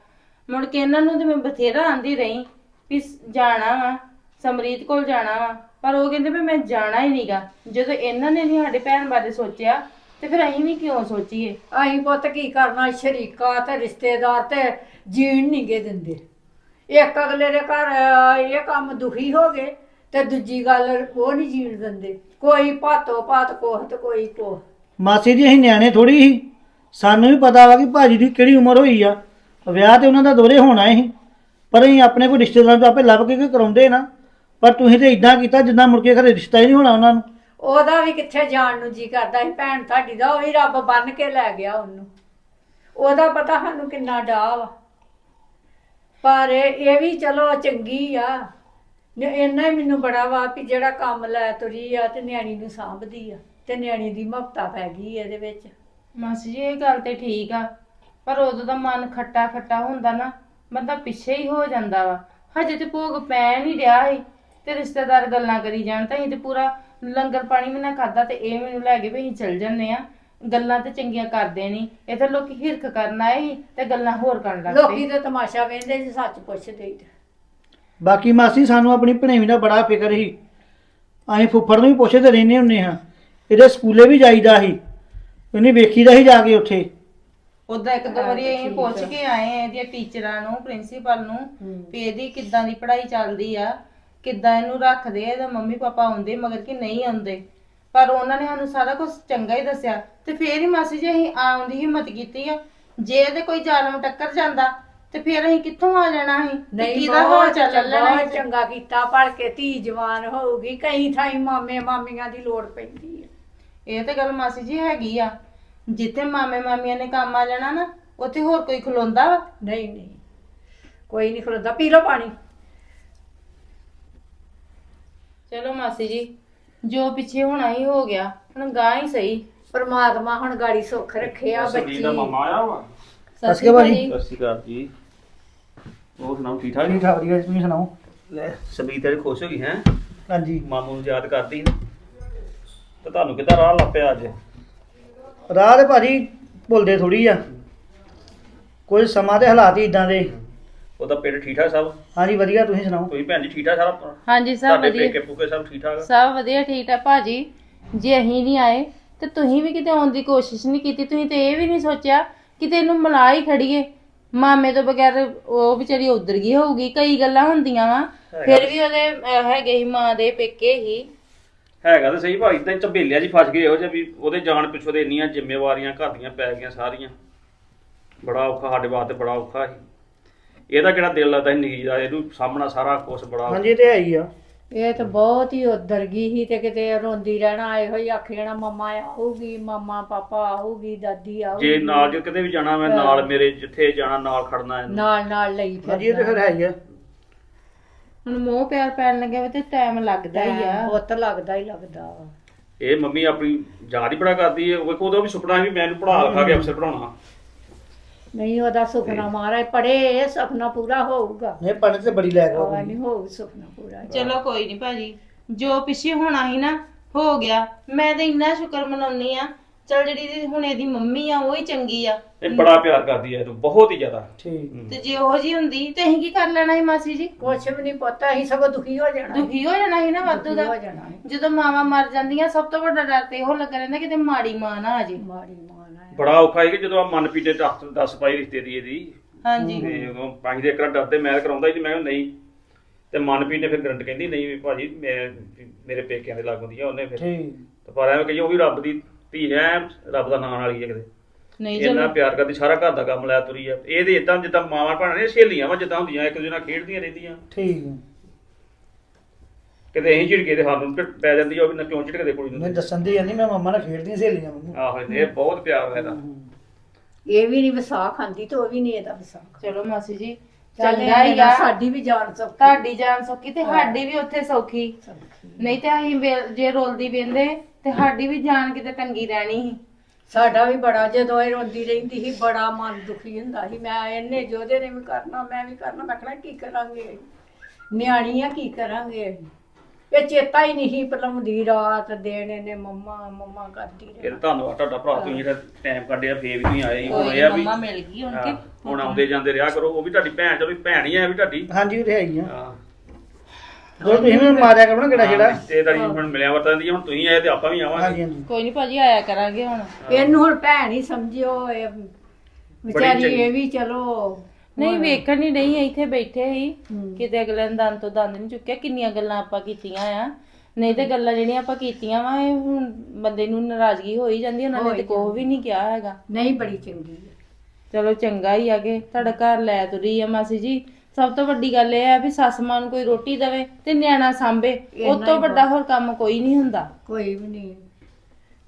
ਮੁੜ ਕੇ ਇਹਨਾਂ ਨੂੰ ਤੇ ਮੈਂ ਬਥੇਰਾ ਆਂਦੀ ਰਹੀ ਵੀ ਸ- ਜਾਣਾ ਵਾ ਸਮਰੀਤ ਕੋਲ ਜਾਣਾ ਵਾ। ਪਰ ਉਹ ਕਹਿੰਦੇ ਵੀ ਮੈਂ ਜਾਣਾ ਹੀ ਨਹੀਂਗਾ ਜਦੋਂ ਇਹਨਾਂ ਨੇ ਨਹੀਂ ਸਾਡੇ ਭੈਣ ਬਾਰੇ ਸੋਚਿਆ ਤੇ ਫਿਰ ਅਸੀਂ ਵੀ ਕਿਉਂ ਸੋਚੀਏ? ਅਸੀਂ ਪੁੱਤ ਕੀ ਕਰਨਾ ਸ਼ਰੀਕਾ ਤੇ ਰਿਸ਼ਤੇਦਾਰ ਤੇ ਜੀਣ ਨਹੀਂ ਗੇ ਦਿੰਦੇ। ਇੱਕ ਅਗਲੇ ਦੇ ਘਰ ਇਹ ਕੰਮ ਦੁਖੀ ਹੋ ਗਏ ਤੇ ਦੂਜੀ ਗੱਲ ਉਹ ਨਹੀਂ ਜੀਣ ਦਿੰਦੇ। ਕੋਈ ਭਾਤੋ ਭਾਤ ਕੋਹ ਤੇ ਕੋਈ ਕੋਹ। ਮਾਸੀ ਜੀ ਅਸੀਂ ਨਿਆਣੇ ਥੋੜੀ ਸੀ। ਸਾਨੂੰ ਵੀ ਪਤਾ ਵਾ ਕਿ ਭਾਜੀ ਦੀ ਕਿਹੜੀ ਉਮਰ ਹੋਈ ਆ। ਵਿਆਹ ਤੇ ਉਹਨਾਂ ਦਾ ਦੋਰੇ ਹੋਣਾ ਸੀ। ਪਰ ਅਸੀਂ ਆਪਣੇ ਕੋਈ ਰਿਸ਼ਤੇਦਾਰ ਤੋਂ ਆਪੇ ਲੱਭ ਕੇ ਕਿ ਕਰਾਉਂਦੇ ਨਾ। ਪਰ ਤੁਸੀਂ ਤੇ ਇਦਾਂ ਕੀਤਾ ਜਿੱਦਾਂ ਮੁੜ ਕੇ ਘਰੇ ਰਿਸ਼ਤਾ ਹੀ ਨਹੀਂ ਹੋਣਾ ਉਹਨਾਂ ਨੂੰ। ਉਹਦਾ ਵੀ ਕਿੱਥੇ ਜਾਣ ਨੂੰ ਜੀ ਕਰਦਾ ਸੀ ਭੈਣ ਤੁਹਾਡੀ ਦਾ ਉਹ ਵੀ ਰੱਬ ਬੰਨ ਕੇ ਲੈ ਗਿਆ ਉਹਨੂੰ। ਉਹਦਾ ਪਤਾ ਸਾਨੂੰ ਕਿੰਨਾ ਡਾਹ ਵਾ। ਪਰ ਇਹ ਇਹ ਵੀ ਚਲੋ ਚੰਗੀ ਆ। ਨ- ਇੰਨਾ ਹੀ ਮੈਨੂੰ ਬੜਾ ਵਾ ਵੀ ਜਿਹੜਾ ਕੰਮ ਲੈ ਤੁਰੀ ਆ ਤੇ ਨਿਆਣੀ ਨੂੰ ਸਾਂਭਦੀ ਆ ਤੇ ਨਿਆਣੀ ਦੀ ਮਮਤਾ ਪੈ ਗਈ ਇਹਦੇ ਵਿੱਚ। ਮਾਸੀ ਜੀ ਇਹ ਗੱਲ ਤੇ ਠੀਕ ਆ। ਪਰ ਉਦੋਂ ਦਾ ਮਨ ਖੱਟਾ ਖੱਟਾ ਹੁੰਦਾ ਨਾ ਬੰਦਾ ਪਿੱਛੇ ਹੀ ਹੋ ਜਾਂਦਾ ਵਾ। ਹਜੇ ਤੇ ਭੋਗ ਪੈ ਨਹੀਂ ਰਿਹਾ ਸੀ। ਤੇ ਰਿਸ਼ਤੇਦਾਰ ਗੱਲਾਂ ਕਰੀ ਜਾਣ ਤਾਂ ਅਸੀਂ ਤੇ ਪੂਰਾ ਲੰਗਰ ਪਾਣੀ ਵੀ ਨਾ ਖਾਦਾ ਤੇ ਇਹ ਮੈਨੂੰ ਲੈ ਕੇ ਵੀ ਅਸੀਂ ਚੱਲ ਜੰਨੇ ਆ ਗੱਲਾਂ ਤੇ ਚੰਗੀਆਂ ਕਰਦੇ ਨਹੀਂ। ਤਾਂ ਲੋਕੀ ਹਿਰਖ ਕਰਨ ਆਏ ਸੀ ਤੇ ਗੱਲਾਂ ਹੋਰ ਕਰਨ ਲੱਗ ਲੋਕੀ ਪਏ ਤੇ ਤਮਾਸ਼ਾ ਵੇਂਦੇ ਜੀ ਸੱਚ ਪੁੱਛਦੇ ਹੀ ਤੇ। ਬਾਕੀ ਮਾਸੀ ਸਾਨੂੰ ਆਪਣੀ ਭਣੇਵੀਂ ਦਾ ਬੜਾ ਫਿਕਰ ਸੀ। ਅਸੀਂ ਫੁੱਫੜ ਨੂੰ ਵੀ ਪੁੱਛਦੇ ਰਹਿੰਦੇ ਹੁੰਦੇ ਹਾਂ। ਇਹਦੇ ਸਕੂਲੇ ਵੀ ਜਾਈਦਾ ਸੀ। ਉਹਨੇ ਵੇਖੀਦਾ ਸੀ ਜਾ ਕੇ ਉੱਥੇ। ਉਦਾਂ ਇੱਕ ਦੋ ਵਾਰੀ ਅਸੀਂ ਪੁੱਛ ਕੇ ਆਏ ਆ ਇਹਦੀਆਂ ਟੀਚਰਾਂ ਨੂੰ ਪ੍ਰਿੰਸੀਪਲ ਨੂੰ ਵੀ ਇਹਦੀ ਕਿੱਦਾਂ ਦੀ ਪੜ੍ਹਾਈ ਚੱਲਦੀ ਆ। ਕਿੱਦਾਂ ਇਹਨੂੰ ਰੱਖਦੇ ਆ ਇਹਦੇ ਮੰਮੀ ਪਾਪਾ ਆਉਂਦੇ ਮਗਰ ਕਿ ਨਹੀਂ ਆਉਂਦੇ। ਪਰ ਉਹਨਾਂ ਨੇ ਸਾਨੂੰ ਸਾਰਾ ਕੁਝ ਚੰਗਾ ਹੀ ਦੱਸਿਆ ਤੇ ਫੇਰ ਹੀ ਮਾਸੀ ਜੀ ਅਸੀਂ ਆਉਣ ਦੀ ਹਿੰਮਤ ਕੀਤੀ ਆ। ਜੇ ਇਹਦੇ ਕੋਈ ਜ਼ਾਲਮ ਟੱਕਰ ਜਾਂਦਾ ਤੇ ਫੇਰ ਅਸੀਂ ਕਿੱਥੋਂ ਆ ਜਾਣਾ ਸੀ ਤੇ ਨਹੀਂ ਕਿਹਦਾ ਹੋ ਬਹੁਤ ਚੱਲ ਚੰਗਾ ਕੀਤਾ ਪੜ ਕੇ ਧੀ ਜਵਾਨ ਹੋਊਗੀ ਕਈ ਥਾਈਂ ਮਾਮੇ ਮਾਮੀਆਂ ਦੀ ਲੋੜ ਪੈਂਦੀ ਹੈ ਇਹ ਤੇ ਗੱਲ ਮਾਸੀ ਜੀ ਹੈਗੀ ਆ। ਜਿੱਥੇ ਮਾਮੇ ਮਾਮੀਆਂ ਨੇ ਕੰਮ ਆ ਜਾਣਾ ਨਾ ਉੱਥੇ ਹੋਰ ਕੋਈ ਖਲੋਂਦਾ ਵਾ? ਨਹੀਂ ਨਹੀਂ ਕੋਈ ਨਹੀਂ ਖਲੋਦਾ ਪੀ ਲਓ ਪਾਣੀ। ਚਲੋ ਮਾਸੀ ਜੀ ਜੋ ਪਿੱਛੇ ਹੋਣਾ ਹੀ ਹੋ ਗਿਆ ਹੁਣ ਗਾਂ ਹੀ ਸਹੀ। ਪਰਮਾਤਮਾ ਹੁਣ ਗਾੜੀ ਸੁੱਖ ਰੱਖਿਆ ਸਬਰੀ ਬੱਚੀ। ਦਾ ਮਾਮਾ ਆਇਆ ਵਾ? ਸਤਿ ਸ਼੍ਰੀ ਅਕਾਲ ਭਾਜੀ। ਸਤਿ ਸ਼੍ਰੀ ਅਕਾਲ ਜੀ। ਹੋਰ ਸੁਣਾਓ ਠੀਕ ਠਾਕ ਠੀਕ ਠਾਕ ਵਧੀਆ ਤੁਸੀਂ ਸੁਣਾਓ? ਲੈ ਸਬਰੀ ਤੇਰੇ ਖੁਸ਼ ਹੋ ਗਈ ਹੈ? ਹਾਂਜੀ। ਮਾਮੂ ਨੂੰ ਯਾਦ ਕਰਦੀ ਨਾ ਤੇ ਤੁਹਾਨੂੰ ਕਿੱਦਾਂ ਰਾਹ ਲੱਪਿਆ ਅੱਜ? ਰਾਹ ਦੇ ਭਾਜੀ ਭੁੱਲਦੇ ਥੋੜੀ ਆ। ਕੁਝ ਸਮਾਂ ਦੇ ਹਾਲਾਤ ਹੀ ਇਦਾਂ ਦੇ। ਉਹਦਾ ਪਿੰਡ ਠੀਕ ਠਾਕ ਸਭ? ਹਾਂਜੀ ਵਧੀਆ ਤੁਸੀਂ ਸੁਣਾਓ? ਤੁਸੀਂ ਭੈਣ ਜੀ ਠੀਕ ਠਾਕ ਸਾਰਾ ਹਾਂਜੀ ਸਭ ਤੁਹਾਡੇ ਵਧੀਆ। ਪੇਕੇ ਪੂਕੇ ਸਭ ਠੀਕ ਠਾਕ? ਸਭ ਵਧੀਆ ਠੀਕ ਠਾਕ। ਭਾਜੀ ਜੇ ਅਸੀਂ ਨਹੀਂ ਆਏ ਤੇ ਤੁਸੀਂ ਵੀ ਕਿਤੇ ਆਉਣ ਦੀ ਕੋਸ਼ਿਸ਼ ਨਹੀਂ ਕੀਤੀ। ਤੁਸੀਂ ਤੇ ਇਹ ਵੀ ਨਹੀਂ ਸੋਚਿਆ ਕਿ ਤੈਨੂੰ ਮਿਲਾ ਹੀ ਖੜੀਏ। ਮਾਮੇ ਤੋਂ ਬਗੈਰ ਉਹ ਵਿਚਾਰੀ ਉਧਰ ਗਈ ਹੋਊਗੀ। ਕਈ ਗੱਲਾਂ ਹੁੰਦੀਆਂ ਵਾ। ਫਿਰ ਵੀ ਉਹਦੇ ਅਹ, ਹੈਗੇ ਹੀ ਮਾਂ ਦੇ ਪੇਕੇ ਹੀ। ਹੈਗਾ ਤਾਂ ਸਹੀ ਭਾਈ ਇਦਾਂ ਝਬੇਲਿਆ ਜੀ ਫਸ ਗਏ ਇਹੋ ਜਿਹਾ ਵੀ ਉਹਦੇ ਜਾਣ ਪਿੱਛੋਂ ਦੇ ਇੰਨੀਆਂ ਜ਼ਿੰਮੇਵਾਰੀਆਂ ਘਰ ਦੀਆਂ ਪੈ ਗਈਆਂ ਸਾਰੀਆਂ। ਬੜਾ ਔਖਾ ਸਾਡੇ ਵਾਸਤੇ ਬੜਾ ਔਖਾ ਸੀ। ਇਹਦਾ ਕਿਹੜਾ ਦਿਲ ਲੱਗਦਾ ਸੀ ਨਿੱਕੀ ਦਾ? ਇਹਨੂੰ ਸਾਹਮਣਾ ਸਾਰਾ ਕੁਝ ਬੜਾ ਹਾਂਜੀ ਇਹ ਤੇ ਹੈ ਹੀ ਆ। ਇਹ ਤਾਂ ਬਹੁਤ ਹੀ ਉਧਰ ਗਈ ਸੀ ਤੇ ਕਿਤੇ ਰੋਂਦੀ ਰਹਿਣਾ ਇਹੋ ਹੀ ਆਖੀ ਜਾਣਾ ਮੰਮਾ ਆਊਗੀ ਮੰਮਾ ਪਾਪਾ ਆਊਗੀ ਦਾਦੀ ਆਊਗੀ। ਜੇ ਨਾਲ ਜੇ ਕਿਤੇ ਵੀ ਜਾਣਾ ਮੈਂ ਨਾਲ ਮੇਰੇ ਜਿੱਥੇ ਜਾਣਾ ਨਾਲ ਖੜਨਾ ਇਹਨੂੰ। ਨਾਲ ਨਾਲ ਲਈ ਹਾਂਜੀ ਇਹ ਤੇ ਫਿਰ ਹੈ ਹੀ ਆ। ਹੁਣ ਮੋਹ ਪਿਆਰ ਪੈਣ ਲੱਗੇ ਵੇ ਤੇ ਟਾਈਮ ਲੱਗਦਾ ਹੀ ਆ। ਬਹੁਤ ਲੱਗਦਾ ਹੀ ਲੱਗਦਾ ਵਾ। ਇਹ ਮੰਮੀ ਆਪਣੀ ਯਾਦ ਹੀ ਬੜਾ ਕਰਦੀ ਹੈ ਉਹ ਉਹਦਾ ਵੀ ਸੁਪਨਾ ਵੀ ਮੈਨੂੰ ਪੜ੍ਹਾ ਲਿਖਾ ਕੇ ਅਫਸਰ ਪੜਾਉਣਾ ਨਹੀਂ ਉਹਦਾ ਸੁਪਨਾ ਮਹਾਰਾਜ ਪੜੇ ਇਹ ਸੁਪਨਾ ਪੂਰਾ ਹੋਊਗਾ। ਨਹੀਂ ਪੜ੍ਹਨ ਤੇ ਬੜੀ ਲੈ ਗਿਆ ਨਹੀਂ ਹੋਊ ਸੁਪਨਾ ਪੂਰਾ। ਚਲੋ ਕੋਈ ਨਹੀਂ ਭਾਜੀ ਜੋ ਪਿੱਛੇ ਹੋਣਾ ਸੀ ਨਾ ਹੋ ਗਿਆ। ਮੈਂ ਤੇ ਇੰਨਾ ਸ਼ੁਕਰ ਮਨਾਉਣੀ ਆ ਚਲ ਜਿਹੜੀ ਦੀ ਹੁਣ ਇਹਦੀ ਮੰਮੀ ਆ ਉਹ ਹੀ ਚੰਗੀ ਆ। ਇਹ ਬੜਾ ਪਿਆਰ ਕਰਦੀ ਹੈ ਇਹਨੂੰ ਬਹੁਤ ਹੀ ਜ਼ਿਆਦਾ। ਠੀਕ। ਤੇ ਜੇ ਉਹ ਜੀ ਹੁੰਦੀ ਤੇ ਅਸੀਂ ਕੀ ਕਰ ਲੈਣਾ ਸੀ ਮਾਸੀ ਜੀ? ਕੁਛ ਵੀ ਨਹੀਂ ਪਤਾ ਅਸੀਂ ਸਗੋਂ ਦੁਖੀ ਹੋ ਜਾਣਾ ਦੁਖੀ ਹੋ ਜਾਣਾ ਸੀ ਨਾ ਵਾਧੂ ਦੁਖੀ ਦਾ। ਹੋ ਜਾਣਾ। ਜਦੋਂ ਮਾਵਾਂ ਮਰ ਜਾਂਦੀਆਂ ਸਭ ਤੋਂ ਵੱਡਾ ਡਰ ਤੇ ਇਹੋ ਲੱਗਾ ਰਹਿੰਦਾ ਕਿਤੇ ਮਾੜੀ ਮਾਂ ਨਾ ਆ ਜੇ। ਮਾੜੀ ਹੈ ਬੜਾ ਔਖਾ ਹੈ ਕਿ ਜਦੋਂ ਆ ਮਨ ਪੀਤੇ ਦੱਸ ਦੱਸ ਪਾਈ ਰਿਸ਼ਤੇ ਦੀ ਇਹਦੀ। ਹਾਂਜੀ। ਤੇ ਉਦੋਂ ਦੇ ਇੱਕ ਡਰਦੇ ਮੈਂ ਕਰਾਉਂਦਾ ਨਹੀਂ ਮੈਂ ਕਿਹਾ ਨਹੀਂ। ਤੇ ਮਨਪ੍ਰੀਤ ਨੇ ਫਿਰ ਗਰੰਟ ਕਹਿੰਦੀ ਨਹੀਂ ਵੀ ਭਾਜੀ ਮੈਂ ਮੇਰੇ ਪੇਕਿਆਂ ਦੇ ਲੱਗ ਹੁੰਦੀ ਆ ਉਹਨੇ ਫਿਰ। ਠੀਕ। ਤੇ ਪਰ ਐਵੇਂ ਕਹੀ ਉਹ ਵੀ ਰੱਬ ਦੀ ਧੀ ਹੈ ਰੱਬ ਦਾ ਨਾਮ ਵਾਲੀ ਹੈ ਕਿਤੇ। ਨਹੀਂ ਇੰਨਾ ਚਲੋ ਪਿਆਰ ਕਰਦੀ ਸਾਰਾ ਘਰ ਦਾ ਕੰਮ ਲੈ ਤੁਰੀ ਆ। ਇਹਦੇ ਇਦਾਂ ਜਿੱਦਾਂ ਮਾਵਾਂ ਭੈਣਾਂ ਨੇ ਸਹੇਲੀਆਂ ਵਾ ਜਿੱਦਾਂ ਹੁੰਦੀਆਂ ਇੱਕ ਦੂਜੇ ਨਾਲ ਖੇਡਦੀਆਂ ਰਹਿੰਦੀਆਂ। ਠੀਕ। ਕਿਤੇ ਅਸੀਂ ਝਿੜਕੇ ਤੇ ਹੱਥ ਨੂੰ ਪੈ ਜਾਂਦੀ ਆ ਉਹ ਵੀ ਨਾ ਕਿਉਂ ਝਿੜਕਦੇ ਕੁੜੀ ਮੈਂ ਨੂੰ ਦੱਸਣ ਦੀ ਨਹੀਂ ਮੈਂ ਮੰਮਾ ਨਾਲ ਖੇਡਦੀਆਂ ਸਹੇਲੀਆਂ ਵਾਂਗੂ। ਆਹੋ ਇਹ ਬਹੁਤ ਪਿਆਰ ਹੈ ਇਹਦਾ। ਇਹ ਵੀ ਨਹੀਂ ਵਸਾ ਖਾਂਦੀ ਤੇ ਉਹ ਵੀ ਨਹੀਂ ਇਹਦਾ ਵਸਾ ਚਲੋ ਮਾਸੀ ਜੀ ਚੱਲ ਚੰਗਾ ਹੀ ਇਹ ਆ। ਸਾਡੀ ਵੀ ਜਾਨ ਸੌਖੀ। ਤੁਹਾਡੀ ਜਾਨ ਸੌਖੀ ਤੇ ਸਾਡੀ ਵੀ ਉੱਥੇ ਸੌਖੀ। ਨਹੀਂ ਤੇ ਅਸੀਂ ਵੇ- ਜੇ ਰੋਲਦੀ ਵੇਂਦੇ ਤੇ ਸਾਡੀ ਵੀ ਜਾਨ ਕਿਤੇ ਤੰਗੀ ਰਹਿਣੀ ਸੀ। ਸਾਡਾ ਵੀ ਬੜਾ ਜਦੋਂ ਇਹ ਰੋਂਦੀ ਰਹਿੰਦੀ ਸੀ ਬੜਾ ਮਨ ਦੁਖੀ ਹੁੰਦਾ ਸੀ। ਮੈਂ ਇਹਨੇ ਜੋਦੇ ਨੇ ਵੀ ਕਰਨਾ ਮੈਂ ਵੀ ਕਰਨਾ ਮੈਂ ਕਹਿਣਾ ਕੀ ਕਰਾਂਗੇ? ਨਿਆਣੀ ਆ ਕੀ ਕਰਾਂਗੇ? ਇਹ ਚੇਤਾ ਹੀ ਨਹੀਂ ਪਲਮਦੀ ਰਾਤ ਦਿਨ ਇਹਨੇ ਮੰਮਾ ਮੰਮਾ ਕਰਦੀ ਇਹ ਰਹੀ ਧੰਨਵਾਦ ਤੁਹਾਡਾ ਭਰਾ ਤੁਸੀਂ ਜਿਹੜਾ ਟਾਈਮ ਕੱਢਿਆ ਫੇਰ ਵੀ ਤੁਸੀਂ ਆਏ ਸੀ। ਹੁਣ ਇਹ ਆ ਵੀ ਮੰਮਾ ਮਿਲ ਗਈ ਹੁਣ ਕਿ ਹਾਂ, ਹੁਣ ਆਉਂਦੇ ਜਾਂਦੇ ਰਿਹਾ ਕਰੋ ਉਹ ਵੀ ਤੁਹਾਡੀ ਭੈਣ ਚਲੋ ਭੈਣ ਹੀ ਹੈ ਵੀ ਤੁਹਾਡੀ। ਹਾਂਜੀ ਉਹ ਤੇ ਹੈ ਹੀ ਆ। ਹਾਂ। ਜੋ ਤੁਸੀਂ ਵੀ ਮਾਰਿਆ ਕਰੋ ਨਾ ਕਿਹੜਾ ਜਿਹੜਾ ਰਿਸ਼ਤੇਦਾਰੀ ਹੁਣ ਮਿਲਿਆ ਵਰਤਨ ਹੁਣ ਤੁਸੀਂ ਆਏ ਤੇ ਆਪਾਂ ਵੀ ਆਵਾਂਗੇ। ਹਾਂਜੀ ਹਾਂਜੀ। ਕੋਈ ਨਹੀਂ ਭਾਜੀ ਆਇਆ ਕਰਾਂਗੇ ਹੁਣ। ਇਹਨੂੰ ਹੁਣ ਭੈਣ ਹੀ ਸਮਝਿਓ ਇਹ ਵਿਚਾਰੀ ਚੰਗੀ। ਇਹ ਵੀ ਚਲੋ ਨਹੀਂ ਵੇਖਣ ਹੀ ਨਹੀਂ ਇੱਥੇ ਬੈਠੇ ਹੀ। ਕਿਤੇ ਅਗਲੇ ਨੇ ਦੰਦ ਤੋਂ ਦੰਦ ਨਹੀਂ ਚੁੱਕਿਆ ਕਿੰਨੀਆਂ ਗੱਲਾਂ ਆਪਾਂ ਕੀਤੀਆਂ ਆ। ਨਹੀਂ ਤੇ ਗੱਲਾਂ ਜਿਹੜੀਆਂ ਆਪਾਂ ਕੀਤੀਆਂ ਵਾ ਇਹ ਹੁਣ ਬੰਦੇ ਨੂੰ ਨਾਰਾਜ਼ਗੀ ਹੋ ਹੀ ਜਾਂਦੀ ਉਹਨਾਂ ਨੇ ਤੇ ਕੋਈ ਵੀ ਨਹੀਂ ਕਿਹਾ ਹੈਗਾ। ਨਹੀਂ ਬੜੀ ਚੰਗੀ ਹੈ ਚਲੋ ਚੰਗਾ ਹੀ ਆ ਕਿ ਤੁਹਾਡਾ ਘਰ ਲੈ ਤੁਰੀ ਆ ਮਾਸੀ ਜੀ। ਸਭ ਤੋਂ ਵੱਡੀ ਗੱਲ ਇਹ ਆ ਵੀ ਸੱਸ ਮਾਂ ਨੂੰ ਕੋਈ ਰੋਟੀ ਦੇਵੇ ਤੇ ਨਿਆਣਾ ਸਾਂਭੇ ਉਸ ਤੋਂ ਵੱਡਾ ਹੋਰ ਕੰਮ ਕੋਈ ਨਹੀਂ ਹੁੰਦਾ। ਕੋਈ ਵੀ ਨਹੀਂ।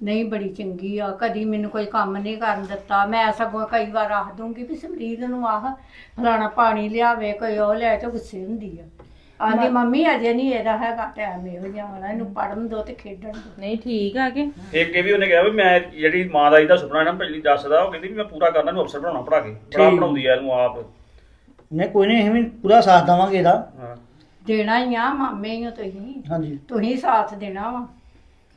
ਨਹੀਂ ਬੜੀ ਚੰਗੀ ਆ ਕਦੀ ਮੈਨੂੰ ਕੋਈ ਕੰਮ ਨਹੀਂ ਕਰਨ ਦਿੱਤਾ। ਮੈਂ ਸਗੋਂ ਕਈ ਵਾਰ ਆਖ ਦੂੰਗੀ ਵੀ ਸਮਰੀਤ ਨੂੰ ਆਹ ਫਲਾਣਾ ਪਾਣੀ ਲਿਆਵੇ ਕੋਈ ਉਹ ਲੈ ਤੇ ਗੁੱਸੇ ਹੁੰਦੀ ਆ। ਆਂਦੀ ਮੰਮੀ ਅਜੇ ਨਹੀਂ ਇਹਦਾ ਹੈਗਾ ਟਾਈਮ ਇਹੋ ਜਿਹਾ ਹੋਣਾ ਇਹਨੂੰ ਪੜਨ ਦੋ ਤੇ ਖੇਡਣ ਦੋ। ਨਹੀਂ ਠੀਕ ਆ ਕਿ? ਇੱਕ ਇਹ ਵੀ ਉਹਨੇ ਕਿਹਾ ਵੀ ਮੈਂ ਜਿਹੜੀ ਮਾਂ ਦਾ ਇਹਦਾ ਸੁਪਨਾ ਨਾ ਪਹਿਲੀ ਦੱਸਦਾ ਉਹ ਕਹਿੰਦੀ ਵੀ ਮੈਂ ਪੂਰਾ ਕਰਨਾ ਨੂੰ ਅਫਸਰ ਬਣਾਉਣਾ ਪੜਾ ਕੇ। ਬੜਾ। ਪੜਾਉਂਦੀ ਆ ਇਹਨੂੰ ਆਪ। ਨਹੀਂ ਕੋਈ ਨਹੀਂ ਅਸੀਂ ਵੀ ਪੂਰਾ ਸਾਥ ਦੇਵਾਂਗੇ ਇਹਦਾ। ਹਾਂ। ਦੇਣਾ ਹੀ ਆ ਮਾਮੇ ਹੀ ਹੋ ਤੁਸੀਂ। ਹਾਂਜੀ। ਤੁਸੀਂ ਸਾਥ ਦੇਣਾ ਵਾ।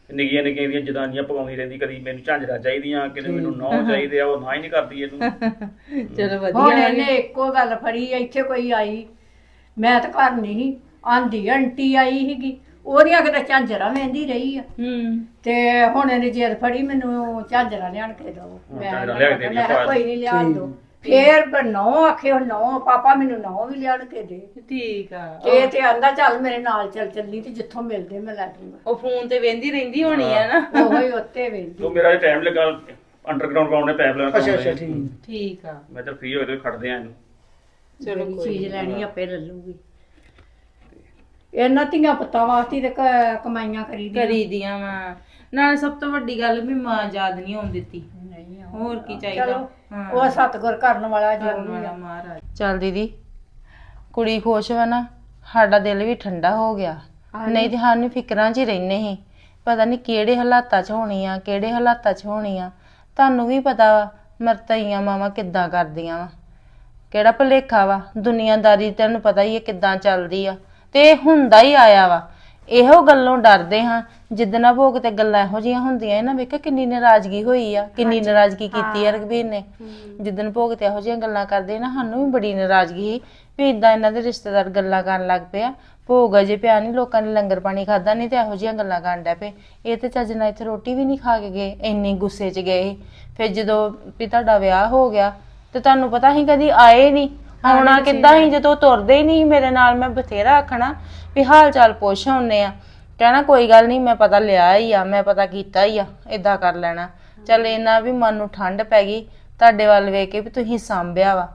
ਨਿੱਕੀਆਂ ਨਿੱਕੀਆਂ ਦੀਆਂ ਜਦਾਨੀਆਂ ਪਕਾਉਂਦੀ ਰਹਿੰਦੀ ਕਦੀ ਮੈਨੂੰ ਝਾਂਜਰਾ ਚਾਹੀਦੀਆਂ ਕਿਤੇ ਮੈਨੂੰ ਨੌ ਚਾਹੀਦੇ ਆ ਉਹ ਨਾ ਹੀ ਨਹੀਂ ਕਰਦੀ ਇਹਨੂੰ। ਚਲੋ ਹੁਣ ਵਧੀਆ ਇਹਨੇ ਇੱਕੋ ਗੱਲ ਫੜੀ ਇੱਥੇ ਕੋਈ ਆਈ ਮੈਂ ਤਾਂ ਘਰ ਨਹੀਂ ਸੀ ਆਂਦੀ ਆਂਟੀ ਆਈ ਸੀਗੀ ਉਹਦੀਆਂ ਕਿਤੇ ਝਾਂਜਰਾਂ ਵੇਂਦੀ ਰਹੀ ਆ। ਹੂੰ। ਤੇ ਹੁਣ ਇਹਨੇ ਜੇਦ ਫੜੀ ਮੈਨੂੰ ਝਾਂਜਰਾਂ ਲਿਆਣ ਕੇ ਦਿਓ। ਮੈਂ ਝਾਂਜਰਾਂ ਲਿਆ ਕੇ ਦੇਣੀਆਂ ਕੋਈ ਨਹੀਂ ਲਿਆਣ ਦੋ ਫੇਰ ਨੌ ਆਖਿਓ ਨੌ ਪਾਪਾ ਮੈਨੂੰ ਨੌ ਵੀ ਲਿਆਣ ਕੇ ਦੇ। ਠੀਕ ਆ। ਤੇ ਤੇ ਆਂਦਾ ਚੱਲ ਮੇਰੇ ਨਾਲ ਚੱਲ ਚੱਲੀ ਤੇ ਜਿੱਥੋਂ ਮਿਲਦੇ ਮੈਂ ਲੈ ਦੂੰਗਾ ਉਹ ਫੋਨ ਤੇ ਵੇਂਦੀ ਰਹਿੰਦੀ ਹੋਣੀ ਆ ਨਾ। ਉਹੋ ਹੀ ਉੱਤੇ ਵੇਂਦੀ। ਤੋ ਮੇਰਾ ਟਾਈਮ ਲੱਗਾ ਅੰਡਰਗਰਾਉਂਡ ਗਰਾਉਂਡ ਨੇ ਪਾਈਪ ਲਾਈਨ ਅੱਛਾ ਅੱਛਾ ਠੀਕ। ਠੀਕ ਆ। ਮੈਂ ਤਾਂ ਫ੍ਰੀ ਹੋਏ ਤੇ ਖੜਦੇ ਆ ਇਹਨੂੰ। ਚਲੋ ਚੀਜ਼ ਲੈਣੀ ਆਪੇ ਲੈ ਲੂਗੀ ਇਹਨਾਂ ਧੀਆਂ ਪੁੱਤਾਂ ਵਾਸਤੇ ਤੇ ਕ- ਕਮਾਈਆਂ ਕਰੀ ਦੀਆਂ ਕਰੀ ਦੀਆਂ ਵਾ। ਨਾਲੇ ਸਭ ਤੋਂ ਵੱਡੀ ਗੱਲ ਵੀ ਮਾਂ ਯਾਦ ਨਹੀਂ ਆਉਣ ਦਿੱਤੀ। ਹੋਰ ਕੀ ਚਾਹੀਦਾ? ਚਲੋ ਹਾਂ। ਉਹ ਸਤਗੁਰ ਕਰਨ ਵਾਲਾ ਕਰਨ ਜ਼ਰੂਰੀ ਵਾਲਾ ਆ ਮਹਾਰਾਜ। ਚੱਲ ਦੀਦੀ ਕੁੜੀ ਖੁਸ਼ ਵਾ ਨਾ ਸਾਡਾ ਦਿਲ ਵੀ ਠੰਡਾ ਹੋ ਗਿਆ। ਨਹੀਂ ਤੇ ਸਾਨੂੰ ਫਿਕਰਾਂ 'ਚ ਹੀ ਰਹਿੰਦੇ ਸੀ। ਪਤਾ ਨਹੀਂ ਕਿਹੜੇ ਹਾਲਾਤਾਂ 'ਚ ਹੋਣੀ ਆ ਕਿਹੜੇ ਹਾਲਾਤਾਂ 'ਚ ਹੋਣੀ ਆ। ਤੁਹਾਨੂੰ ਵੀ ਪਤਾ ਵਾ ਮਰਤਈਆਂ ਮਾਵਾਂ ਕਿੱਦਾਂ ਕਰਦੀਆਂ ਵਾ। ਕਿਹੜਾ ਭੁਲੇਖਾ ਵਾ? ਦੁਨੀਆਦਾਰੀ ਤੈਨੂੰ ਪਤਾ ਹੀ ਹੈ ਕਿੱਦਾਂ ਚੱਲਦੀ ਆ। ਤੇ ਇਹ ਹੁੰਦਾ ਹੀ ਆਇਆ ਵਾ। ਇਹੋ ਗੱਲੋਂ ਡਰਦੇ ਹਾਂ ਜਿੱਦਣਾ ਭੋਗ ਤੇ ਗੱਲਾਂ ਇਹੋ ਜੀਆਂ ਹੁੰਦੀਆਂ ਇਹ ਨਾ ਵੇਖ ਕਿੰਨੀ ਨਾਰਾਜ਼ਗੀ ਹੋਈ ਆ ਕਿੰਨੀ ਨਾਰਾਜ਼ਗੀ ਕੀਤੀ ਆ ਰਘਬੀਰ ਨੇ। ਜਿੱਦਣ ਭੋਗ ਤੇ ਇਹੋ ਜੀਆਂ ਗੱਲਾਂ ਕਰਦੇ ਨਾ ਸਾਨੂੰ ਵੀ ਬੜੀ ਨਾਰਾਜ਼ਗੀ ਸੀ ਵੀ ਇਦਾਂ ਇਹਨਾਂ ਦੇ ਰਿਸ਼ਤੇਦਾਰ ਗੱਲਾਂ ਕਰਨ ਲੱਗ ਪਿਆ ਭੋਗ ਅਜੇ ਪਿਆ ਨਹੀਂ ਲੋਕਾਂ ਨੇ ਲੰਗਰ ਪਾਣੀ ਖਾਦਾ ਨਹੀਂ ਤੇ ਇਹੋ ਜੀਆਂ ਗੱਲਾਂ ਕਰਨ ਡੈ ਪਏ। ਇਹ ਤੇ ਚੱਜ ਨਾਲ ਇੱਥੇ ਰੋਟੀ ਵੀ ਨਹੀਂ ਖਾ ਕੇ ਗਏ ਇੰਨੀ ਗੁੱਸੇ 'ਚ ਗਏ ਫਿਰ ਜਦੋਂ ਵੀ ਤੁਹਾਡਾ ਵਿਆਹ ਹੋ ਗਿਆ ਤੇ ਤੁਹਾਨੂੰ ਪਤਾ ਹੀ ਕਦੀ ਆਏ ਨਹੀਂ ਆਉਣਾ ਕਿੱਦਾਂ ਹੀ ਜਦੋਂ ਤੁਰਦੇ ਹੀ ਨਹੀਂ ਮੇਰੇ ਨਾਲ ਮੈਂ ਬਥੇਰਾ ਆਖਣਾ ਵੀ ਹਾਲ ਚਾਲ ਪੁੱਛ ਆਉਨੇ ਆ। ਕਹਿਣਾ ਕੋਈ ਗੱਲ ਨਹੀਂ ਮੈਂ ਪਤਾ ਲਿਆ ਹੀ ਆ ਮੈਂ ਪਤਾ ਕੀਤਾ ਹੀ ਆ ਇਦਾਂ ਕਰ ਲੈਣਾ। ਚੱਲ ਇਹਨਾਂ ਵੀ ਮਨ ਨੂੰ ਠੰਡ ਪੈ ਗਈ ਤੁਹਾਡੇ ਵੱਲ ਵੇਖ ਕੇ ਵੀ ਤੁਸੀਂ ਸੰਭਿਆ ਵਾ।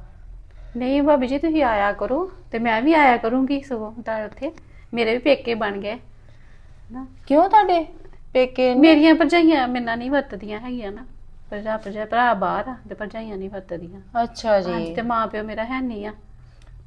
ਨਹੀਂ ਭਾਬੀ ਜੀ ਤੁਸੀਂ ਆਇਆ ਕਰੋ ਤੇ ਮੈਂ ਵੀ ਆਇਆ ਕਰੂੰਗੀ ਸਗੋਂ ਤਾਂ ਉੱਥੇ। ਮੇਰੇ ਵੀ ਪੇਕੇ ਬਣ ਗਏ। ਨਾ ਕਿਉਂ ਤੁਹਾਡੇ ਪੇਕੇ? ਮੇਰੀਆਂ ਭਰਜਾਈਆਂ ਮੇਰੇ ਨਾਲ ਨਹੀਂ ਵਰਤਦੀਆਂ ਹੈਗੀਆਂ ਨਾ। ਭਰਜਾ ਭਰਜਾ ਭਰਾ ਬਾਹਰ ਆ ਤੇ ਭਰਜਾਈਆਂ ਨਹੀਂ ਵਰਤਦੀਆਂ। ਅੱਛਾ ਹਾਂਜੀ ਜੀ ਤੇ ਮਾਂ ਪਿਓ ਮੇਰਾ ਹੈ ਨਹੀਂ ਆ।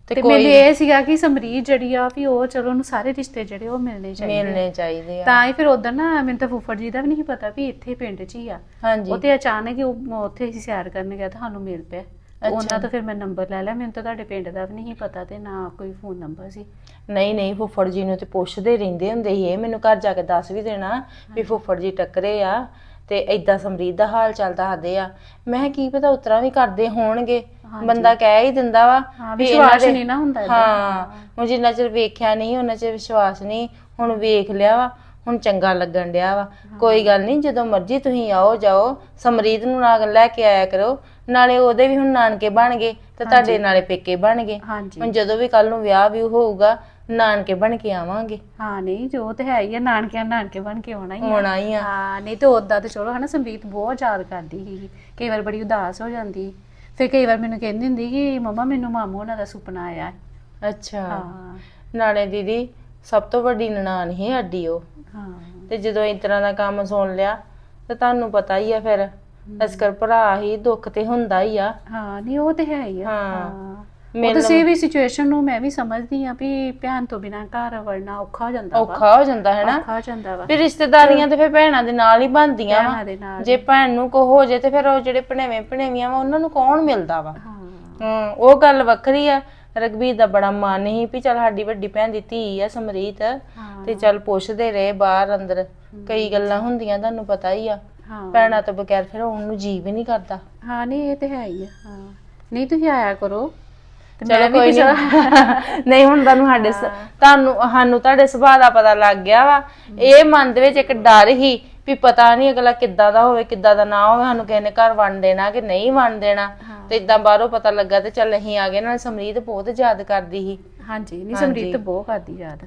ਤੇ ਕੋਈ ਮੈਨੂੰ ਇਹ ਸੀਗਾ ਕਿ ਸਮਰੀਤ ਜਿਹੜੀ ਆ ਵੀ ਉਹ ਚਲੋ ਉਹਨੂੰ ਸਾਰੇ ਰਿਸ਼ਤੇ ਜਿਹੜੇ ਉਹ ਮਿਲਣੇ ਚਾਹੀਦੇ ਮਿਲਨੇ ਚਾਹੀਦੇ ਆ। ਤਾਂ ਹੀ ਫਿਰ ਉਧਰ ਨਾ ਮੈਨੂੰ ਤਾਂ ਫੁੱਫੜ ਜੀ ਦਾ ਵੀ ਨਹੀਂ ਪਤਾ ਵੀ ਇੱਥੇ ਪਿੰਡ 'ਚ ਹੀ ਆ। ਹਾਂਜੀ। ਉਹ ਤੇ ਅਚਾਨਕ ਹੀ ਉਹ ਉੱਥੇ ਹੀ ਸੈਰ ਕਰਨ ਗਿਆ ਤਾਂ ਸਾਨੂੰ ਮਿਲ ਪਿਆ। ਤੇ ਉਹਨਾਂ ਤੋਂ ਫਿਰ ਮੈਂ ਨੰਬਰ ਲੈ ਲਿਆ ਮੈਨੂੰ ਤਾਂ ਤੁਹਾਡੇ ਪਿੰਡ ਦਾ ਵੀ ਨਹੀਂ ਪਤਾ ਤੇ ਨਾ ਕੋਈ ਫੋਨ ਨੰਬਰ ਸੀ। ਨਹੀਂ ਨਹੀਂ ਫੁੱਫੜ ਜੀ ਨੂੰ ਤੇ ਪੁੱਛਦੇ ਰਹਿੰਦੇ ਹੁੰਦੇ ਸੀ। ਇਹ ਮੈਨੂੰ ਘਰ ਜਾ ਕੇ ਦੱਸ ਵੀ ਦੇਣਾ ਵੀ ਫੁੱਫੜ ਜੀ ਟੱਕਰੇ ਆ। ਤੇ ਏਦਾਂ ਸਮਰੀਤ ਦਾ ਹਾਲ ਚਾਲ ਦੱਸਦੇ ਆ। ਮੈਂ ਕਿਹਾ ਕੀ ਪਤਾ ਉਤਰਾ ਵੀ ਕਰਦੇ ਹੋਣਗੇ। ਬੰਦਾ ਕਹਿ ਹੀ ਦਿੰਦਾ ਵਾ ਹਾਂ ਵੀ ਇਹਨਾਂ ਵਿਸ਼ਵਾਸ ਦੇ- ਨਹੀਂ ਨਾ ਹੁੰਦਾ ਏਦਾਂ। ਹਾਂ ਹੁਣ ਜਿੰਨਾ ਚਿਰ ਵੇਖਿਆ ਨਹੀਂ ਉਹਨਾਂ ਚਿਰ ਵਿਸ਼ਵਾਸ ਨਹੀਂ ਹੁਣ ਵੇਖ ਲਿਆ ਵਾ ਹੁਣ ਚੰਗਾ ਲੱਗਣ ਡਿਆ ਵਾ। ਕੋਈ ਗੱਲ ਨਹੀਂ ਜਦੋਂ ਮਰਜ਼ੀ ਤੁਸੀਂ ਆਓ ਜਾਓ ਸਮਰੀਤ ਨੂੰ ਨਾਲ ਲੈ ਕੇ ਆਇਆ ਕਰੋ। ਨਾਲੇ ਉਹਦੇ ਵੀ ਹੁਣ ਨਾਨਕੇ ਬਣ ਗਏ ਤੇ ਤੁਹਾਡੇ ਨਾਲੇ ਪੇਕੇ ਬਣ ਗਏ। ਹਾਂਜੀ। ਹੁਣ ਜਦੋਂ ਵੀ ਕੱਲ ਨੂੰ ਵਿਆਹ ਵੀ ਹੋਊਗਾ ਨਾਨਕੇ ਬਣ ਕੇ ਆਵਾਂਗੇ। ਹਾਂ ਨਹੀਂ ਜੋ ਤੇ ਹੈ ਹੀ ਆ ਨਾਨਕਿਆਂ ਨਾਨਕੇ ਬਣ ਕੇ ਆਉਣਾ ਹੀ ਆ। ਹੋਣਾ ਹੀ ਆ। ਹਾਂ ਨਹੀਂ ਤੇ ਉਦਾਂ ਤੇ ਚਲੋ ਹਨਾ ਸੰਦੀਪ ਬਹੁਤ ਯਾਦ ਕਰਦੀ ਸੀ ਕਈ ਵਾਰ ਬੜੀ ਉਦਾਸ ਹੋ ਜਾਂਦੀ। ਫਿਰ ਕਈ ਵਾਰ ਮੈਨੂੰ ਕਹਿੰਦੀ ਹੁੰਦੀ ਕਿ ਮਮਾ ਮੈਨੂੰ ਮਾਮੂ ਉਹਨਾਂ ਦਾ ਸੁਪਨਾ ਆਇਆ। ਅੱਛਾ। ਹਾਂ। ਨਾਲੇ ਦੀਦੀ ਸਭ ਤੋਂ ਵੱਡੀ ਨਨਾਣ ਹੀ ਸਾਡੀ ਉਹ। ਹਾਂ। ਤੇ ਜਦੋਂ ਇਸ ਤਰ੍ਹਾਂ ਦਾ ਕੰਮ ਸੁਣ ਲਿਆ ਤੇ ਤੁਹਾਨੂੰ ਪਤਾ ਹੀ ਆ ਫਿਰ। ਅਸਕਰ ਭਰਾ ਹੀ ਦੁੱਖ ਤੇ ਹੁੰਦਾ ਹੀ ਆ। ਹਾਂ ਨਹੀਂ ਉਹ ਤੇ ਹੈ ਹੀ ਆ। ਹਾਂ। ਉਹ ਤਾਂ ਸੇ ਵੀ ਸਿਚੁਏਸ਼ਨ ਨੂੰ ਮੈਂ ਵੀ ਸਮਝਦੀ ਆ ਵੀ ਭੈਣ ਤੋਂ ਬਿਨਾ ਘਰ ਵੜਨਾ ਔਖਾ ਹੋ ਜਾਂਦਾ ਵਾ। ਔਖਾ ਹੋ ਜਾਂਦਾ ਹੈ ਨਾ? ਔਖਾ ਹੋ ਜਾਂਦਾ ਵਾ। ਫਿਰ ਰਿਸ਼ਤੇਦਾਰੀਆਂ ਤੇ ਫਿਰ ਭੈਣਾਂ ਦੇ ਨਾਲ ਹੀ ਬਣਦੀਆਂ ਵਾ। ਭੈਣਾਂ ਦੇ ਨਾਲ ਜੇ ਭੈਣ ਨੂੰ ਕੋ ਹੋ ਜੇ ਤੇ ਫਿਰ ਉਹ ਜਿਹੜੇ ਭਣੇਵੇਂ ਭਣੇਵੀਆਂ ਵਾ ਉਹਨਾਂ ਨੂੰ ਕੌਣ ਮਿਲਦਾ ਵਾ? ਹਾਂ। ਹੂੰ ਉਹ ਗੱਲ ਵੱਖਰੀ ਆ। ਰਗਵੀਰ ਦਾ ਬੜਾ ਮਨ ਸੀ ਵੀ ਚੱਲ ਸਾਡੀ ਵੱਡੀ ਭੈਣ ਦੀ ਧੀ ਆ ਸਮਰੀਤ। ਹਾਂ। ਤੇ ਚੱਲ ਪੁੱਛਦੇ ਰਹੇ ਬਾਹਰ ਅੰਦਰ। ਕਈ ਗੱਲਾਂ ਹੁੰਦੀਆਂ ਤੁਹਾਨੂੰ ਪਤਾ ਹੀ ਆ। ਹਾਂ। ਭੈਣਾਂ ਤੋਂ ਬਗੈਰ ਫਿਰ ਆਉਣ ਨੂੰ ਜੀ ਵੀ ਨਹੀਂ ਕਰਦਾ। ਹਾਂ ਨਹੀਂ ਇਹ ਤੇ ਹੈ ਹੀ ਆ। ਹਾਂ। ਨਹੀਂ ਤੁਸੀਂ ਆਇਆ ਕਰੋ। ਤੇ ਮੈਂ ਵੀ ਕੋਈ ਨਹੀਂ। ਨਹੀਂ ਹੁਣ ਤੁਹਾਨੂੰ ਸਾਡੇ ਸ- ਤੁਹਾਨੂੰ ਸਾਨੂੰ ਤੁਹਾਡੇ ਸੁਭਾਅ ਦਾ ਪਤਾ ਲੱਗ ਗਿਆ ਵਾ। ਇਹ ਮਨ ਦੇ ਵਿੱਚ ਇੱਕ ਡਰ ਹੀ ਵੀ ਪਤਾ ਨਹੀਂ ਅਗਲਾ ਕਿੱਦਾਂ ਦਾ ਹੋਵੇ ਕਿੱਦਾਂ ਦਾ ਨਾ ਹੋਵੇ। ਸਾਨੂੰ ਕਿਸੇ ਨੇ ਘਰ ਵੰਡ ਦੇਣਾ ਕਿ ਨਹੀਂ ਵੰਡ ਦੇਣਾ। ਤੇ ਇਦਾਂ ਬਾਹਰੋਂ ਪਤਾ ਲੱਗਾ ਤੇ ਚੱਲ ਅਸੀਂ ਆ ਗਏ। ਨਾਲ ਸਮਰੀਤ ਬਹੁਤ ਯਾਦ ਕਰਦੀ ਸੀ। ਹਾਂਜੀ ਨਹੀਂ ਸਮਰੀਤ ਬਹੁਤ ਕਰਦੀ ਯਾਦ।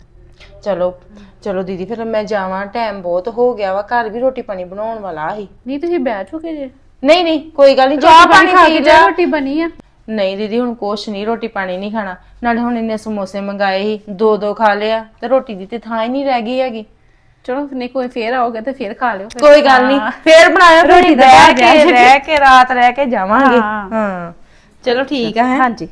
ਚਲੋ ਚਲੋ ਦੀਦੀ ਫਿਰ ਮੈਂ ਜਾਵਾਂ। ਟਾਈਮ ਬਹੁਤ ਹੋ ਗਿਆ ਵਾ। ਘਰ ਵੀ ਰੋਟੀ ਪਾਣੀ ਬਣਾਉਣ ਵਾਲਾ ਸੀ। ਨਹੀਂ ਤੁਸੀਂ ਬੈਠ ਚੁੱਕੇ ਜੇ। ਨਹੀਂ ਨਹੀਂ ਕੋਈ ਗੱਲ ਨਹੀਂ। ਚਾਹ ਪਾਣੀ ਖਾ ਕੇ ਜਾ ਰੋਟੀ ਬਣੀ ਆ। ਨਹੀਂ ਦੀਦੀ ਹੁਣ ਕੁਛ ਨਹੀਂ ਰੋਟੀ ਪਾਣੀ ਨਹੀਂ ਖਾਣਾ। ਨਾਲੇ ਹੁਣ ਇੰਨੇ ਸਮੋਸੇ ਮੰਗਾਏ ਸੀ ਦੋ ਦੋ ਖਾ ਲਿਆ ਤੇ ਰੋਟੀ ਦੀ ਤੇ ਥਾਂ ਹੀ ਨਹੀਂ ਰਹਿ ਗਈ ਹੈਗੀ। ਚਲੋ ਨਹੀਂ ਕੋਈ ਫੇਰ ਆਓਗੇ ਤੇ ਫੇਰ ਖਾ ਲਿਓ ਫਿਰ। ਕੋਈ ਗੱਲ ਨਹੀਂ ਫੇਰ ਬਣਾਇਓ ਰੋਟੀ ਦਾ ਰਹਿ ਕੇ ਰਹਿ ਕੇ ਰਾਤ ਰਹਿ ਕੇ ਜਾਵਾਂਗੇ। ਹਾਂ। ਹਾਂ। ਚਲੋ ਠੀਕ ਆ ਹੈ। ਹਾਂਜੀ।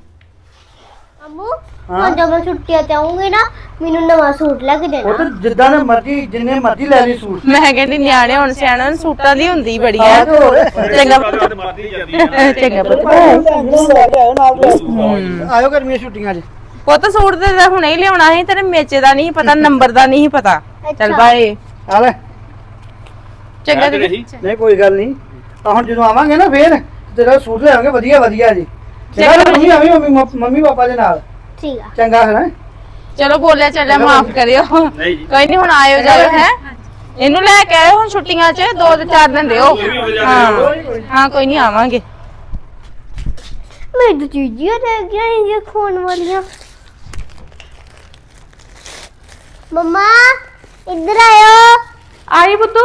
ਅਮੂ ਹੁਣ ਜਦੋਂ ਮੈਂ ਛੁੱਟੀਆਂ ਤੇ ਆਉਂਗੀ ਨਾ ਮੈਨੂੰ ਨਵਾਂ ਸੂਟ ਲੈ ਕੇ ਦੇਣਾ। ਉਹ ਤਾਂ ਜਿੱਦਾਂ ਦਾ ਮਰਜ਼ੀ ਜਿੰਨੇ ਮਰਜ਼ੀ ਲੈ ਲਈ ਸੂਟ। ਮੈਂ ਕਹਿੰਦੀ ਨਿਆਣੇ ਹੁਣ ਸਿਆਣਿਆਂ ਨੂੰ ਸੂਟਾਂ ਦੀ ਹੁੰਦੀ ਬੜੀ ਆ ਆਹ ਤੇ ਹੋਰ। ਚੰਗਾ ਤੇ ਮਾਰਦੀ ਜਾਂਦੀ ਆ। ਚੰਗਾ ਪੁੱਤ। ਆਇਓ ਗਰਮੀਆਂ ਛੁੱਟੀਆਂ 'ਚ। ਪੁੱਤ ਸੂਟ ਤੇ ਤਾਂ ਹੁਣੇ ਹੀ ਲਿਆਉਣਾ ਸੀ ਤੇਰੇ ਮੇਚੇ ਦਾ ਨਹੀਂ ਪਤਾ ਨੰਬਰ ਦਾ ਨਹੀਂ ਪਤਾ। ਚੱਲ ਬਾਏ। ਆ ਲੈ। ਚੰਗਾ ਤੇ ਨਹੀਂ ਕੋਈ ਗੱਲ ਨਹੀਂ। ਆ ਹੁਣ ਜਦੋਂ ਆਵਾਂਗੇ ਨਾ ਫੇਰ ਤੇਰਾ ਸੂਟ ਲਿਆਵਾਂਗੇ ਵਧੀਆ ਵਧੀਆ ਜੀ। ਚੰਗਾ। ਤੁਸੀਂ ਆਵੀਂ ਮੰਮੀ ਮੰਮੀ ਪਾਪਾ ਦੇ ਨਾਲ। ਠੀਕ ਆ। ਚੰਗਾ ਹੈ ਨਾ? ਚਲੋ ਬੋਲਿਆ ਚੱਲਿਆ ਮਾਫ ਕਰਿਓ। ਨਹੀਂ। ਜੀ ਕੋਈ ਨਹੀਂ ਹੁਣ ਆਇਓ ਜਾਇਓ ਹੈ? ਇਹਨੂੰ ਲੈ ਕੇ ਆਇਓ ਹੁਣ ਛੁੱਟੀਆਂ 'ਚ ਦੋ ਤੇ ਚਾਰ ਦਿਨ ਦਿਓ। ਹਾਂ। ਹਾਂ ਕੋਈ ਨਹੀਂ ਆਵਾਂਗੇ। ਮੇਰੇ ਤੋਂ ਚੀਜ਼ੀਆਂ ਰਹਿ ਗਈਆਂ ਇਹ ਖੋਣ ਵਾਲੀਆਂ। ਮਮਾ ਇੱਧਰ ਆਇਓ। ਆਈ ਬੁੱਤੂ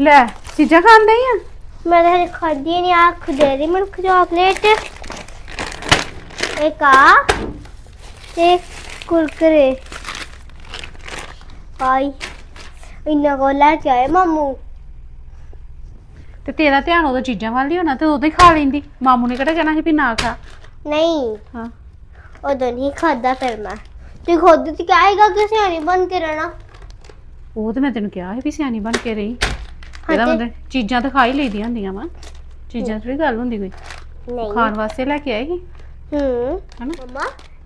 ਲੈ ਚੀਜ਼ਾਂ ਖਾਂਦੇ ਆ? ਮੈਂ ਤਾਂ ਹਜੇ ਖਾਧੀ ਨਹੀਂ ਆਖ ਦੇ ਰਹੀ ਮੈਨੂੰ ਚਾਕਲੇਟ ਇੱਕ ਆ ਤੇ ਕੁਰਕਰੇ। ਆਈ ਇੰਨਾ ਕੋ ਲੈ ਕੇ ਆਏ ਮਾਮੂ। ਤੇ ਤੇਰਾ ਧਿਆਨ ਉਦੋਂ ਚੀਜ਼ਾਂ ਵੱਲ ਹੀ ਹੋਣਾ ਤੇ ਹੀ ਖਾ ਲੈਂਦੀ। ਮਾਮੂ ਨੇ ਕਿਹੜਾ ਕਹਿਣਾ ਸੀ ਵੀ ਨਾ ਖਾ? ਨਹੀਂ ਹਾਂ। ਉਦੋਂ ਨਹੀਂ ਖਾਦਾ ਫਿਰ ਮੈਂ। ਤੇ ਖੁਦ ਤੇ ਕਹੇਗਾ ਕਿ ਸਿਆਣੀ ਬਣ ਕੇ ਰਹਿਣਾ। ਉਹ ਤੇ ਮੈਂ ਤੈਨੂੰ ਕਿਹਾ ਸੀ ਵੀ ਸਿਆਣੀ ਬਣ ਕੇ ਰਹੀ। ਇਹਦਾ ਮਤਲਬ ਚੀਜ਼ਾਂ ਤਾਂ ਖਾ ਹੀ ਲਈਦੀਆਂ ਹੁੰਦੀਆਂ ਵਾ। ਚੀਜ਼ਾਂ ਥੋੜੀ ਗੱਲ ਹੁੰਦੀ ਕੋਈ। ਨਹੀਂ। ਖਾਣ ਵਾਸਤੇ ਲੈ ਕੇ ਆਏਗੀ? ਹੂੰ। ਹਨਾ? ਮਮਾ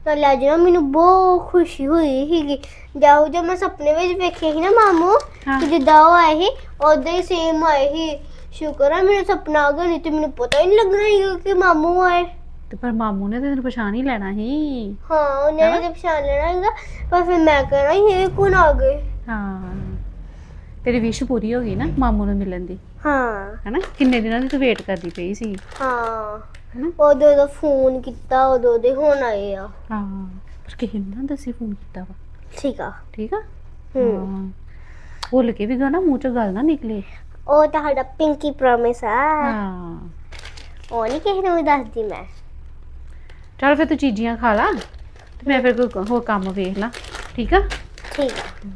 ਤਾਂ ਅੱਜ ਨਾ ਮੈਨੂੰ ਬਹੁਤ ਖੁਸ਼ੀ ਹੋਈ ਸੀਗੀ। ਜਾਉ ਜਦ ਮੈਂ ਸੁਪਨੇ ਵਿੱਚ ਵੇਖਿਆ ਸੀ ਨਾ ਮਾਮੂ ਹਾਂ। ਕਿ ਜਿੱਦਾਂ ਉਹ ਆਏ ਸੀ ਉਦਾਂ ਹੀ ਸੇਮ ਆਏ ਸੀ। ਸ਼ੁਕਰ ਹੈ ਮੈਨੂੰ ਸੁਪਨਾ ਆ ਗਿਆ ਨਹੀਂ ਤੇ ਮੈਨੂੰ ਪਤਾ ਹੀ ਨਹੀਂ ਲੱਗਣਾ ਸੀਗਾ ਕਿ ਮਾਮੂ ਆਏ। ਤੇ ਪਰ ਮਾਮੂ ਨੇ ਤੇ ਤੈਨੂੰ ਪਛਾਣ ਹੀ ਲੈਣਾ ਸੀ। ਹਾਂ ਉਹਨੇ ਤੇ ਪਛਾਣ ਲੈਣਾ ਸੀਗਾ ਪਰ ਫਿਰ ਮੈਂ ਕਹਿਣਾ ਇਹ ਕੌਣ ਆ ਗਏ? ਹਾਂ। ਤੇਰੀ ਵਿਸ਼ ਪੂਰੀ ਹੋ ਗਈ ਨਾ ਮਾਮੂ ਨੂੰ ਮਿਲਣ ਦੀ? ਹਾਂ। ਹੈਨਾ? ਕਿੰਨੇ ਦਿਨਾਂ ਦੀ ਤੂੰ ਵੇਟ ਕਰਦੀ ਪਈ ਸੀ? ਹਾਂ। ਹਨਾ? ਉਦੋਂ ਦਾ ਫੋਨ ਕੀਤਾ ਉਦੋਂ ਦੇ ਹੁਣ ਆਏ ਆ। ਹਾਂ ਪਰ ਕਿਸੇ ਨੂੰ ਨਾ ਦੱਸੀ ਫੋਨ ਕੀਤਾ ਵਾ। ਠੀਕ ਆ। ਠੀਕ ਆ? ਹੂੰ। ਭੁੱਲ ਕੇ ਵੀ ਗਾ ਨਾ ਮੂੰਹ ਚੋਂ ਗੱਲ ਨਾ ਨਿਕਲੇ। ਉਹ ਤੁਹਾਡਾ ਪਿੰਕੀ ਪ੍ਰੋਮਿਸ ਆ। ਹਾਂ। ਉਹ ਨਹੀਂ ਕਿਸੇ ਨੂੰ ਦੱਸਦੀ ਮੈਂ। ਚੱਲ ਫਿਰ ਤੂੰ ਚੀਜ਼ੀਆਂ ਖਾ ਲਾ ਤੇ ਮੈਂ ਫਿਰ ਕੋਈ ਹੋਰ ਕੰਮ ਵੇਖ ਲਾਂ। ਠੀਕ ਆ? ਠੀਕ ਆ।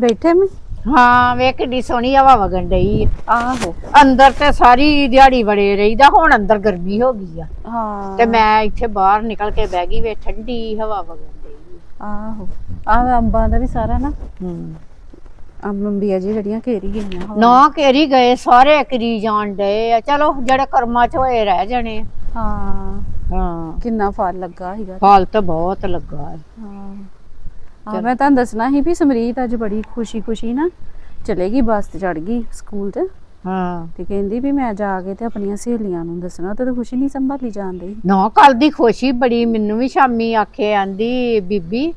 ਬੈਠੇ ਮੈਂ? ਹਾਂ ਵੇਖ ਕਿੱਡੀ ਸੋਹਣੀ ਹਵਾ ਵਗਣ ਡਈ ਆ। ਆਹੋ। ਅੰਦਰ ਤੇ ਸਾਰੀ ਦਿਹਾੜੀ ਬੜੇ ਰਹੀਦਾ ਹੁਣ ਅੰਦਰ ਗਰਮੀ ਹੋ ਗਈ ਆ। ਹਾਂ। ਤੇ ਮੈਂ ਇੱਥੇ ਬਾਹਰ ਨਿਕਲ ਕੇ ਬਹਿ ਗਈ ਵੇ ਠੰਡੀ ਹਵਾ ਵਗਣ ਡਈ ਆਹੋ। ਆਹ ਅੰਬਾਂ ਦਾ ਵੀ ਸਾਰਾ ਨਾ। ਹੂੰ। ਅੰਬ ਅੰਬੀਆਂ ਜੀ ਜਿਹੜੀਆਂ ਘੇਰੀ ਗਈਆਂ ਹਵਾ ਨਾ ਘੇਰੀ ਗਏ ਸਾਰੇ ਕਰੀ ਜਾਣ ਡਏ ਆ। ਚਲੋ ਜਿਹੜੇ ਕਰਮਾਂ ਚ ਹੋਏ ਰਹਿ ਜਾਣੇ ਆ। ਹਾਂ। ਹਾਂ। ਕਿੰਨਾ ਫਲ ਲੱਗਾ ਸੀਗਾ। ਫਲ ਤਾਂ ਬਹੁਤ ਲੱਗਾ ਹੈ ਹਾਂ। ਹਾਂ ਮੈਂ ਤੁਹਾਨੂੰ ਦੱਸਣਾ ਸੀ ਵੀ ਸਮਰੀਤ ਅੱਜ ਬੜੀ ਖੁਸ਼ੀ ਖੁਸ਼ੀ ਨਾ ਚਲੇਗੀ ਬੱਸ ਤੇ ਚੜ ਗਈ ਸਕੂਲ ਤੇ ਹਾਂ। ਤੇ ਕਹਿੰਦੀ ਵੀ ਮੈਂ ਜਾ ਕੇ ਤੇ ਆਪਣੀਆਂ ਸਹੇਲੀਆਂ ਨੂੰ ਦੱਸਣਾ ਤੇ ਖੁਸ਼ੀ ਨਹੀਂ ਸੰਭਾਲੀ ਜਾਂਦੀ ਨਾ ਕੱਲ ਦੀ ਖੁਸ਼ੀ ਬੜੀ ਮੈਨੂੰ ਵੀ ਸ਼ਾਮੀ ਆਖੇ ਆਂਦੀ ਬੀਬੀ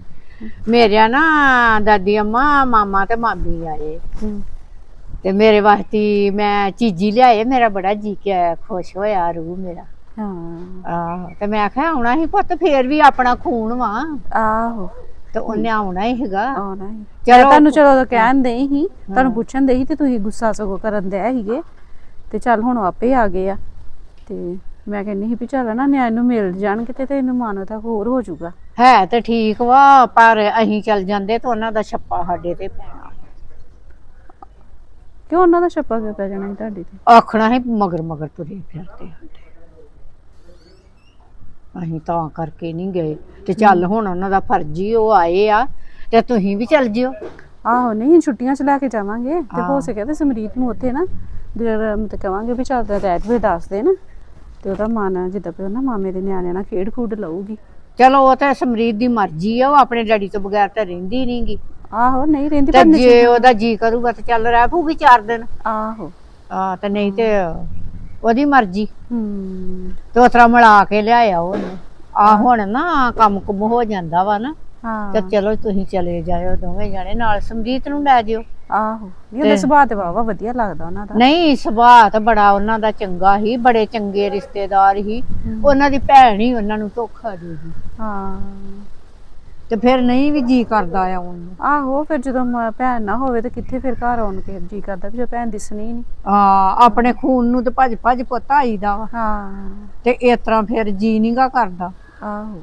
ਮੇਰੇ ਨਾ ਦਾਦੀ ਅੰਮਾ ਮਾਮਾ ਤੇ ਮਾਮੀ ਆਏ। ਤੇ ਮੇਰੇ ਵਾਸਤੇ ਮੈਂ ਚੀਜੀ ਲਿਆਏ ਮੇਰਾ ਬੜਾ ਜੀ ਕੇ ਖੁਸ਼ ਹੋਇਆ ਰੂਹ ਮੇਰਾ। ਹਾਂ। ਤੇ ਮੈਂ ਆਖਿਆ ਆਉਣਾ ਹੀ ਪੁੱਤ ਫੇਰ ਵੀ ਆਪਣਾ ਖੂਨ ਵਾ। ਆਹੋ। ਤੇ ਉਹਨੇ ਆਉਣਾ ਹੀ ਹੈਗਾ। ਆਉਣਾ ਹੀ। ਚਲੋ। ਤੁਹਾਨੂੰ ਚਲੋ ਉਦੋਂ ਕਹਿਣ ਦੇ ਹੀ ਤੁਹਾਨੂੰ ਪੁੱਛਣ ਦੇ ਹੀ ਤੇ ਤੁਸੀਂ ਗੁੱਸਾ ਸਗੋਂ ਕਰਨ ਦੇ ਸੀਗੇ। ਤੇ ਚੱਲ ਹੁਣ ਆਪੇ ਆ ਗਏ ਆ। ਤੇ ਮੈਂ ਕਹਿੰਦੀ ਸੀ ਵੀ ਚੱਲ ਨਾ ਨਿਆਂ ਨੂੰ ਮਿਲ ਜਾਣਗੇ ਤੇ ਤੇ ਇਹਨੂੰ ਮਾਨਵਤਾ ਹੋਰ ਹੋ ਜਾਊਗਾ। ਹੈ ਤੇ ਠੀਕ ਵਾ ਪਰ ਅਸੀਂ ਚੱਲ ਜਾਂਦੇ ਤਾਂ ਉਹਨਾਂ ਦਾ ਛੱਪਾ ਸਾਡੇ ਤੇ ਪੈਣਾ। ਕਿਉਂ ਉਹਨਾਂ ਦਾ ਛੱਪਾ ਕਿਉਂ ਪੈ ਜਾਣਾ ਸੀ ਤੁਹਾਡੀ ਤੇ? ਆਖਣਾ ਹੈ ਮਗਰ ਮਗਰ ਤੁਰੇ ਫਿਰਦੇ ਸਾਡੇ। ਅਸੀਂ ਤਾਂ ਕਰਕੇ ਨਹੀਂ ਗਏ। ਤੇ ਚੱਲ ਹੁਣ ਉਹਨਾਂ ਦਾ ਫਰਜ਼ ਹੀ ਉਹ ਆਏ ਆ ਤੇ ਤੁਸੀਂ ਵੀ ਚੱਲ ਜਿਓ। ਆਹੋ ਨਹੀਂ ਛੁੱਟੀਆਂ ਚ ਲੈ ਕੇ ਜਾਵਾਂਗੇ। ਤੇ ਹੋ ਹਾਂ। ਸਕੇ ਤੇ ਸਮਰੀਤ ਨੂੰ ਉੱਥੇ ਨਾ ਜਿਹੜਾ ਮਤਲਬ ਕਵਾਂਗੇ ਵੀ ਚੱਲ ਰੈਡ ਵੇ ਦੱਸ ਦੇ ਨਾ ਤੇ ਉਹਦਾ ਮਨ ਜਿੱਦਾਂ ਪਿਓ ਨਾ ਮਾਮੇ ਦੇ ਨਿਆਣਿਆਂ ਨਾਲ ਖੇਡ ਖੂਡ ਲਊਗੀ। ਚਲੋ ਉਹ ਤਾਂ ਸਮਰੀਤ ਦੀ ਮਰਜ਼ੀ ਆ ਉਹ ਆਪਣੇ ਡੈਡੀ ਤੋਂ ਬਗੈਰ ਤਾਂ ਰਹਿੰਦੀ ਨਹੀਂਗੀ ਆਹੋ ਨਹੀਂ ਰਹਿੰਦੀ ਤੇ ਪਰ ਜੇ ਉਹਦਾ ਜੀ ਕਰੂਗਾ ਤੇ ਚੱਲ ਰਹਿ ਪਊਗੀ ਚਾਰ ਦਿਨ। ਆਹੋ। ਆ ਤੇ ਨਹੀਂ ਤੇ ਉਹਦੀ ਮਰਜ਼ੀ। ਹੂੰ। ਤੇ ਉਸ ਤਰ੍ਹਾਂ ਮਿਲਾ ਕੇ ਲਿਆਇਆ ਉਹਨੂੰ। ਆ ਹੁਣ ਨਾ ਕੰਮ ਕੁਮ ਹੋ ਜਾਂਦਾ ਵਾ ਨਾ ਹਾਂ। ਤੇ ਚਲੋ ਤੁਸੀਂ ਚਲੇ ਜਾਇਓ ਦੋਵੇਂ ਜਾਣੇ। ਨਾਲ ਸਮਰੀਤ ਨੂੰ ਲੈ ਜਿਓ। ਆਹੋ। ਨਹੀਂ ਉਹਦਾ ਸੁਭਾਅ ਤੇ ਵਾਵਾ ਵਧੀਆ ਲੱਗਦਾ ਉਹਨਾਂ ਦਾ। ਨਹੀਂ ਸੁਭਾਅ ਤਾਂ ਬੜਾ ਉਹਨਾਂ ਦਾ ਚੰਗਾ ਹੀ ਬੜੇ ਚੰਗੇ ਰਿਸ਼ਤੇਦਾਰ ਹੀ। ਉਹਨਾਂ ਦੀ ਭੈਣ ਹੀ ਉਹਨਾਂ ਨੂੰ ਧੋਖਾ ਦੇ ਗਈ। ਹਾਂ। ਤੇ ਫਿਰ ਨਹੀਂ ਵੀ ਜੀ ਕਰਦਾ ਆ ਉਹਨੂੰ। ਆਹੋ ਫਿਰ ਜਦੋਂ ਮ- ਭੈਣ ਨਾ ਹੋਵੇ ਤੇ ਕਿੱਥੇ ਫਿਰ ਘਰ ਆਉਣ ਕੇ ਜੀ ਕਰਦਾ ਵੀ ਜੇ ਭੈਣ ਦਿਸਣੀ ਨਹੀਂ ਆ ਆਪਣੇ ਖੂਨ ਨੂੰ ਤੇ ਭੱਜ ਭੱਜ ਪੁੱਤ ਆਈਦਾ ਵਾ। ਹਾਂ। ਤੇ ਇਸ ਤਰ੍ਹਾਂ ਫਿਰ ਜੀ ਨਹੀਂਗਾ ਕਰਦਾ। ਆਹੋ।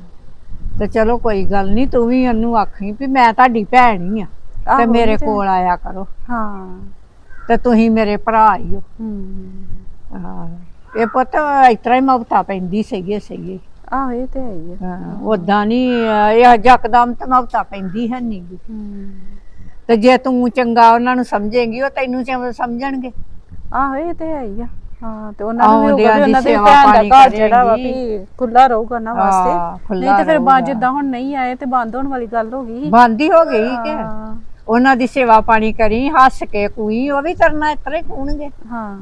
ਤੇ ਚਲੋ ਕੋਈ ਗੱਲ ਨਹੀਂ ਤੂੰ ਵੀ ਉਹਨੂੰ ਆਖੀ ਵੀ ਮੈਂ ਤੁਹਾਡੀ ਭੈਣ ਹੀ ਆ। ਤੇ ਮੇਰੇ ਤੇ- ਕੋਲ ਆਇਆ ਕਰੋ। ਹਾਂ। ਤੇ ਤੁਸੀਂ ਮੇਰੇ ਭਰਾ ਹੀ ਹੋ ਹੂੰ। ਹਾਂ। ਇਹ ਪੁੱਤ ਇਸ ਤਰ੍ਹਾਂ ਹੀ ਮਮਤਾ ਪੈਂਦੀ ਸਹੀਏ ਸਹੀਏ ਆਹੋ ਇਹ ਤੇ ਹੈ ਹੀ ਆ। ਹਾਂ ਉਦਾਂ ਨਹੀਂ ਇਹ ਜਕਦਮ ਤੇ ਮਮਤਾ ਪੈਂਦੀ ਹੈ ਨਹੀਂ ਹੂੰ ਤੇ ਜੇ ਤੂੰ ਚੰਗਾ ਉਹਨਾਂ ਨੂੰ ਸਮਝੇਂਗੀ ਉਹ ਤੈਨੂੰ ਚੰਗਾ ਸਮਝਣਗੇ। ਆਹੋ ਇਹ ਤੇ ਹੈ ਹੀ ਆ। ਹਾਂ ਤੇ ਉਹਨਾਂ ਨੂੰ ਵੀ ਹੋਊਗਾ ਆਉਂਦਿਆਂ ਵੀ ਦੀ ਉਹਨਾਂ ਦੇ ਸੇਵਾ ਭੈਣ ਪਾਣੀ ਦਾ ਘਰ ਜਿਹੜਾ ਵਾ ਕਰੇਗੀ। ਵੀ ਖੁੱਲਾ ਰਹੂਗਾ ਵਾਸਤੇ। ਨਹੀਂ ਤੇ ਫਿਰ ਬਾਅਦ। ਜਿੱਦਾਂ ਹੁਣ ਨਹੀਂ ਆਏ ਤੇ ਬੰਦ ਹੋਣ ਵਾਲੀ ਗੱਲ ਹੋ ਗਈ ਬੰਦ ਹੀ ਹੋ ਗਈ ਕਿ। ਉਹਨਾਂ ਦੀ ਸੇਵਾ ਪਾਣੀ ਕਰੀ ਹੱਸ ਕੇ ਕੋਈ ਉਹ ਵੀ ਤਰ੍ਹਾਂ ਹੀ ਕੂਣਗੇ। ਹਾਂ।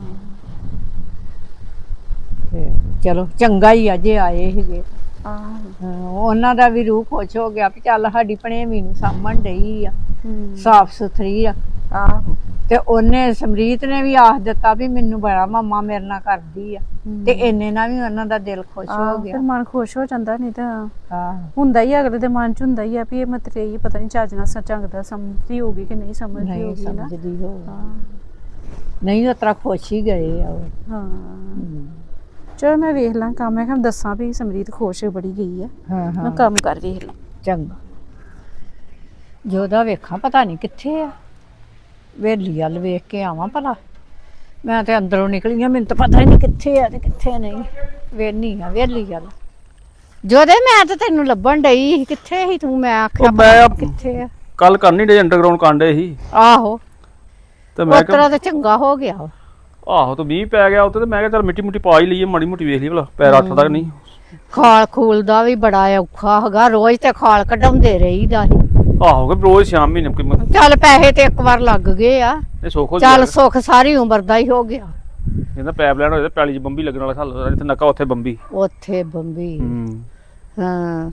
ਚਲੋ ਚੰਗਾ ਹੀ ਆ ਜੇ ਆਏ ਹੈਗੇ ਆਹੋ। ਹਾਂ, ਉਹਨਾਂ ਦਾ ਵੀ ਰੂਹ ਖੁਸ਼ ਹੋ ਗਿਆ ਵੀ ਚੱਲ ਸਾਡੀ ਭਣੇਵੀਂ ਨੂੰ ਸਾਂਭਣ ਡਈ ਆ ਹੂੰ। ਸਾਫ਼ ਸੁਥਰੀ ਆ। ਆਹੋ। ਤੇ ਉਹਨੇ ਸਮਰੀਤ ਨੇ ਵੀ ਆਖ ਦਿੱਤਾ ਵੀ ਮੈਨੂੰ ਬੜਾ ਮਾਮਾ ਮੇਰੇ ਨਾਲ ਕਰਦੀ ਆ। ਹੂੰ। ਤੇ ਇੰਨੇ ਨਾਲ ਵੀ ਉਹਨਾਂ ਦਾ ਦਿਲ ਖੁਸ਼ ਹੋ ਆਹੋ, ਗਿਆ। ਫਿਰ ਮਨ ਖੁਸ਼ ਹੋ ਜਾਂਦਾ ਨਹੀਂ ਤਾਂ ਹਾਂ। ਹੁੰਦਾ ਹੀ ਆ, ਅਗਲੇ ਦੇ ਮਨ ਚ ਹੁੰਦਾ ਹੀ ਆ ਵੀ ਇਹ ਮਤਰੇਈ ਪਤਾ ਨਹੀਂ ਚੱਜ ਨਾਲ ਸੱਚੰਗਦਾ ਸਮਝਦੀ ਹੋਊਗੀ ਕਿ ਨਹੀਂ ਸਮਝਦੀ ਨਹੀਂ ਹੋਊਗੀ ਨਾ। ਸਮਝਦੀ ਹੋ ਹਾਂ। ਨਹੀਂ ਉਹ ਤਰ੍ਹਾਂ ਖੁਸ਼ ਹੀ ਗਏ ਆ ਉਹ। ਹਾਂ। ਚਲੋ ਮੈਂ ਵੇਖ ਲਾਂ ਕੰਮ। ਮੈਂ ਕਿਹਾ ਦੱਸਾਂ ਵੀ ਸਮਰੀਤ ਖੁਸ਼ ਬੜੀ ਗਈ ਆ। ਹਾਂ ਮੈਂ ਹਾਂ ਕੰਮ ਕਰ ਵੇਖ ਲਾਂ। ਚੰਗਾ। ਜੋਦਾ ਵੇਖਾਂ ਪਤਾ ਨਹੀਂ ਕਿੱਥੇ ਆ। ਵੇਲੀ ਵੱਲ ਵੇਖ ਕੇ ਆਵਾਂ ਭਲਾ। ਮੈਂ ਤੇ ਅੰਦਰੋਂ ਨਿਕਲੀ ਆ ਮੈਨੂੰ ਤਾਂ ਪਤਾ ਹੀ ਨਹੀਂ ਕਿੱਥੇ ਆ ਤੇ ਕਿੱਥੇ ਨਹੀਂ। ਵੇਨੀ ਆ ਵੇਲੀ ਵੱਲ। ਜੋਦੇ ਮੈਂ ਤਾਂ ਤੈਨੂੰ ਲੱਭਣ ਡਈ ਸੀ। ਕਿੱਥੇ ਸੀ ਤੂੰ? ਮੈਂ ਆਖਿਆ ਉਹ ਮੈਂ ਪਤਾ ਨੀ ਕਿੱਥੇ ਆ। ਕੱਲ ਕਰਨੀ ਡੇ ਅੰਡਰਗਰਾਉਂਡ ਕਾਂਡੇ ਸੀ। ਆਹੋ। ਤੇ ਮੈਂ ਕਿਹਾ ਤਰ੍ਹਾਂ ਤਾਂ ਚੰਗਾ ਹੋ ਗਿਆ ਵਾ। ਆਹੋ ਤੇ ਮੀਂਹ ਪੈ ਗਿਆ ਉੱਤੇ ਤੇ ਮੈਂ ਕਿਹਾ ਚੱਲ ਮਿੱਟੀ ਮੁੱਟੀ ਪਾ ਹੀ ਲਈਏ ਮਾੜੀ ਮੁੱਟੀ ਵੇਖ ਲਈ ਭਲਾ ਪੈਰ ਹੱਥ ਤੱਕ ਨਹੀਂ? ਖਾਲ ਖੂਲ ਦਾ ਵੀ ਬੜਾ ਔਖਾ ਹੈਗਾ ਰੋਜ਼ ਤੇ ਖਾਲ ਕਢਾਉਂਦੇ ਰਹੀਦਾ ਸੀ। ਆਹੋ ਕਿ ਰੋਜ਼ ਸ਼ਾਮ ਮਹੀਨੇ ਕੋਈ ਮ- ਚੱਲ ਪੈਸੇ ਤੇ ਇੱਕ ਵਾਰ ਲੱਗ ਗਏ ਆ। ਇਹ ਸੁੱਖ ਹੋ ਚੱਲ ਜਾਏਗਾ ਸੁੱਖ ਸਾਰੀ ਉਮਰ ਦਾ ਹੀ ਹੋ ਗਿਆ। ਇਹਦਾ ਪੈਪ ਲੈਣ ਹੋਏ ਤੇ ਪੈਲੀ 'ਚ ਬੰਬੀ ਲੱਗਣ ਵਾਲਾ ਹੱਲ ਇੱਥੇ ਨੱਕਾ ਉੱਥੇ ਬੰਬੀ। ਉੱਥੇ ਬੰਬੀ। ਹੂੰ। ਹਾਂ।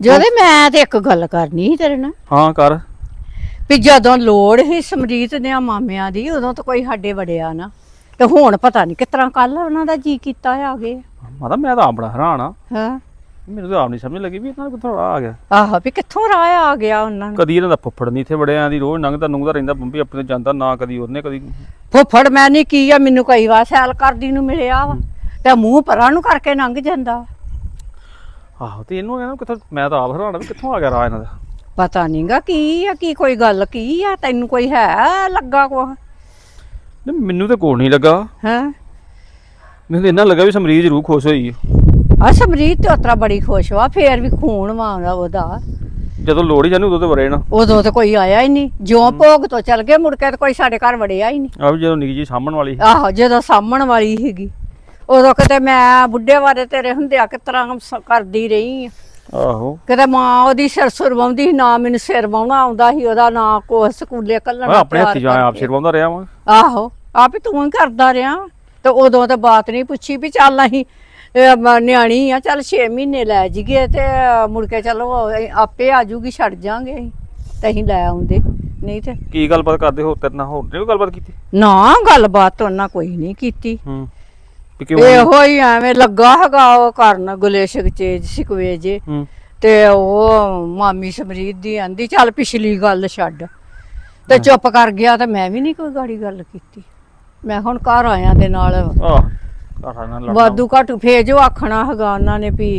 ਜਦੋਂ ਮੈਂ ਤੇ ਇੱਕ ਗੱਲ ਕਰਨੀ ਸੀ ਤੇਰੇ ਨਾਲ। ਹਾਂ ਕਰ। ਵੀ ਜਦੋਂ ਲੋੜ ਸੀ ਸਮਰੀਤ ਦੇ ਮਾਮਿਆਂ ਦੀ ਉਦੋਂ ਤਾਂ ਕੋਈ ਸਾਡੇ ਵੜਿਆ ਨਾ। ਤੇ ਹੁਣ ਪਤਾ ਨਹੀਂ ਕਿਸ ਤਰ੍ਹਾਂ ਕੱਲ ਉਹਨਾਂ ਦਾ ਜੀ ਕੀਤਾ ਆ ਗਏ ਮਾਤਾ ਮੈਂ ਤਾਂ ਆਪ ਬੜਾ ਹੈਰਾਨ ਆ ਹਾਂ। ਮੈਨੂੰ ਤਾਂ ਆਪ ਨਹੀਂ ਸਮਝ ਲੱਗੀ ਵੀ ਇਹਨਾਂ ਨੂੰ ਕਿੱਥੋਂ ਰਾਹ ਆ ਗਿਆ। ਆਹੋ ਵੀ ਕਿੱਥੋਂ ਰਾਹ ਆ ਗਿਆ ਉਹਨਾਂ ਨੂੰ। ਕਦੀ ਇਹਨਾਂ ਦਾ ਫੁੱਫੜ ਨਹੀਂ ਇੱਥੇ ਵੜਿਆ ਦੀ ਰੋਜ਼ ਲੰਘਦਾ ਨੁੰਗਦਾ ਰਹਿੰਦਾ ਬੰਬੀ ਆਪਣੇ ਜਾਂਦਾ ਨਾ ਕਦੀ ਉਹਨੇ ਕਦੀ ਫੁੱਫੜ ਮੈਂ ਨਹੀਂ ਕੀ ਆ ਮੈਨੂੰ ਕਈ ਵਾਰ ਸੈਲ ਕਰਦੀ ਨੂੰ ਮਿਲਿਆ ਵਾ। ਤੇ ਮੂੰਹ ਪਰਾਂ ਨੂੰ ਕਰਕੇ ਲੰਘ ਜਾਂਦਾ। ਆਹੋ ਤੇ ਇਹਨੂੰ ਕਹਿੰਦਾ ਕਿੱਥੋਂ ਮੈਂ ਤਾਂ ਆਪ ਹੈਰਾਨ ਆ ਵੀ ਕਿੱਥੋਂ ਆ ਗਿਆ ਰਾਹ ਇਹਨਾਂ ਦਾ। ਪਤਾ ਨਹੀਂਗਾ ਕੀ ਆ ਕੀ ਕੋਈ ਗੱਲ ਕੀ ਆ ਤੈਨੂੰ ਕੋਈ ਹੈ ਲੱਗਾ ਕੋ ਨਹੀਂ ਮੈਨੂੰ ਤੇ ਕੋਲ ਨਹੀਂ ਲੱਗਾ। ਹੈ? ਮੈਨੂੰ ਤਾਂ ਇੰਨਾ ਲੱਗਾ ਵੀ ਸਮਰੀਜ ਰੂਹ ਖੁਸ਼ ਹੋਈ ਆ। ਆ ਸਮਰੀਤ ਤੇ ਉਤਰਾ ਬੜੀ ਖੁਸ਼ ਵਾ ਫੇਰ ਵੀ ਖੂਨ ਵਾਂਦਾ ਉਹਦਾ। ਜਦੋਂ ਲੋੜ ਹੀ ਜਾਣੀ ਉਦੋਂ ਤੇ ਵਰੇ ਨਾ। ਉਦੋਂ ਤੇ ਕੋਈ ਆਇਆ ਹੀ ਨਹੀਂ। ਜਿਉਂ ਭੋਗ ਤੋਂ ਚਲ ਗਏ ਮੁੜ ਕੇ ਤੇ ਕੋਈ ਸਾਡੇ ਘਰ ਵੜਿਆ ਹੀ ਨਹੀਂ। ਆ ਵੀ ਜਦੋਂ ਨਿੱਕੀ ਜੀ ਸਾਂਭਣ ਵਾਲੀ ਸੀ। ਆਹੋ ਜਦੋਂ ਸਾਹਮਣ ਵਾਲੀ ਸੀਗੀ। ਉਦੋਂ ਕਿਤੇ ਮੈਂ ਬੁੱਢੇ ਬਾਰੇ ਤੇਰੇ ਹੁੰਦਿਆ ਕਿਸ ਤਰ੍ਹਾਂ ਸ- ਕਰਦੀ ਰਹੀ ਆ। ਆਹੋ। ਕਿਤੇ ਮਾਂ ਉਹਦੀ ਸਿਰ ਸੁਰਵਾਉਂਦੀ ਸੀ ਨਾ ਮੈਨੂੰ ਸਿਰ ਵਾਉਣਾ ਆਉਂਦਾ ਸੀ ਉਹਦਾ ਨਾ ਕੋ ਸਕੂਲੇ ਕੱਲਣ ਮੈਂ ਆਪਣੇ ਹੱਥੀ ਜਾਂ ਆਪ ਸਿਰਵਾਉਂਦਾ ਰਿਹਾ ਵਾਂ। ਆਹੋ ਆਪ ਹੀ ਤੂੰ ਹੀ ਕਰਦਾ ਰਿਹਾ। ਤੇ ਉਦੋਂ ਤੇ ਬਾਤ ਨਹੀਂ ਪੁੱਛੀ ਵੀ ਚੱਲ ਅਸੀਂ ਮ- ਨਿਆਣੀ ਆ ਚੱਲ 6 ਮਹੀਨੇ ਲੈ ਜੀਏ ਤੇ ਮੁੜ ਕੇ ਚਲੋ ਅਸੀਂ ਆਪੇ ਆ ਜੂਗੀ ਛੱਡ ਜਾਾਂਗੇ ਤੇ ਅਸੀਂ ਲੈ ਆਉਂਦੇ। ਨਹੀਂ ਤੇ ਕੀ ਗੱਲਬਾਤ ਕਰਦੇ ਹੋ? ਤੇਰੇ ਨਾਲ ਹੋਰ ਨਹੀਂ ਕੋਈ ਗੱਲਬਾਤ ਕੀਤੀ? ਨਾ ਗੱਲਬਾਤ ਉਹਨਾਂ ਕੋਈ ਨਹੀਂ ਕੀਤੀ। ਹੂੰ। ਵੀ ਕਿਉਂ ਇਹੋ ਹੀ ਐਵੇਂ ਲੱਗਾ ਹੈਗਾ ਉਹ ਕਰਨ ਗੁਲੇਸ਼ਕ ਚੇਜ ਸਿਕਵੇ ਜੇ ਹੂੰ। ਤੇ ਉਹ ਮਾਮੀ ਸਮਰੀਤ ਦੀ ਆਂਦੀ ਚੱਲ ਪਿਛਲੀ ਗੱਲ ਛੱਡ। ਤੇ ਚੁੱਪ ਕਰ ਗਿਆ ਤੇ ਮੈਂ ਵੀ ਨਹੀਂ ਕੋਈ ਗਾੜੀ ਗੱਲ ਕੀਤੀ। ਮੈਂ ਹੁਣ ਘਰ ਆਇਆਂ ਦੇ ਨਾਲ। ਆਹ ਘਰ ਨਾਲ ਲੜਨਾ। ਵਾਧੂ ਘਾਟੂ ਫੇਰ ਜੋ ਆਖਣਾ ਹੈਗਾ ਉਹਨਾਂ ਨੇ ਵੀ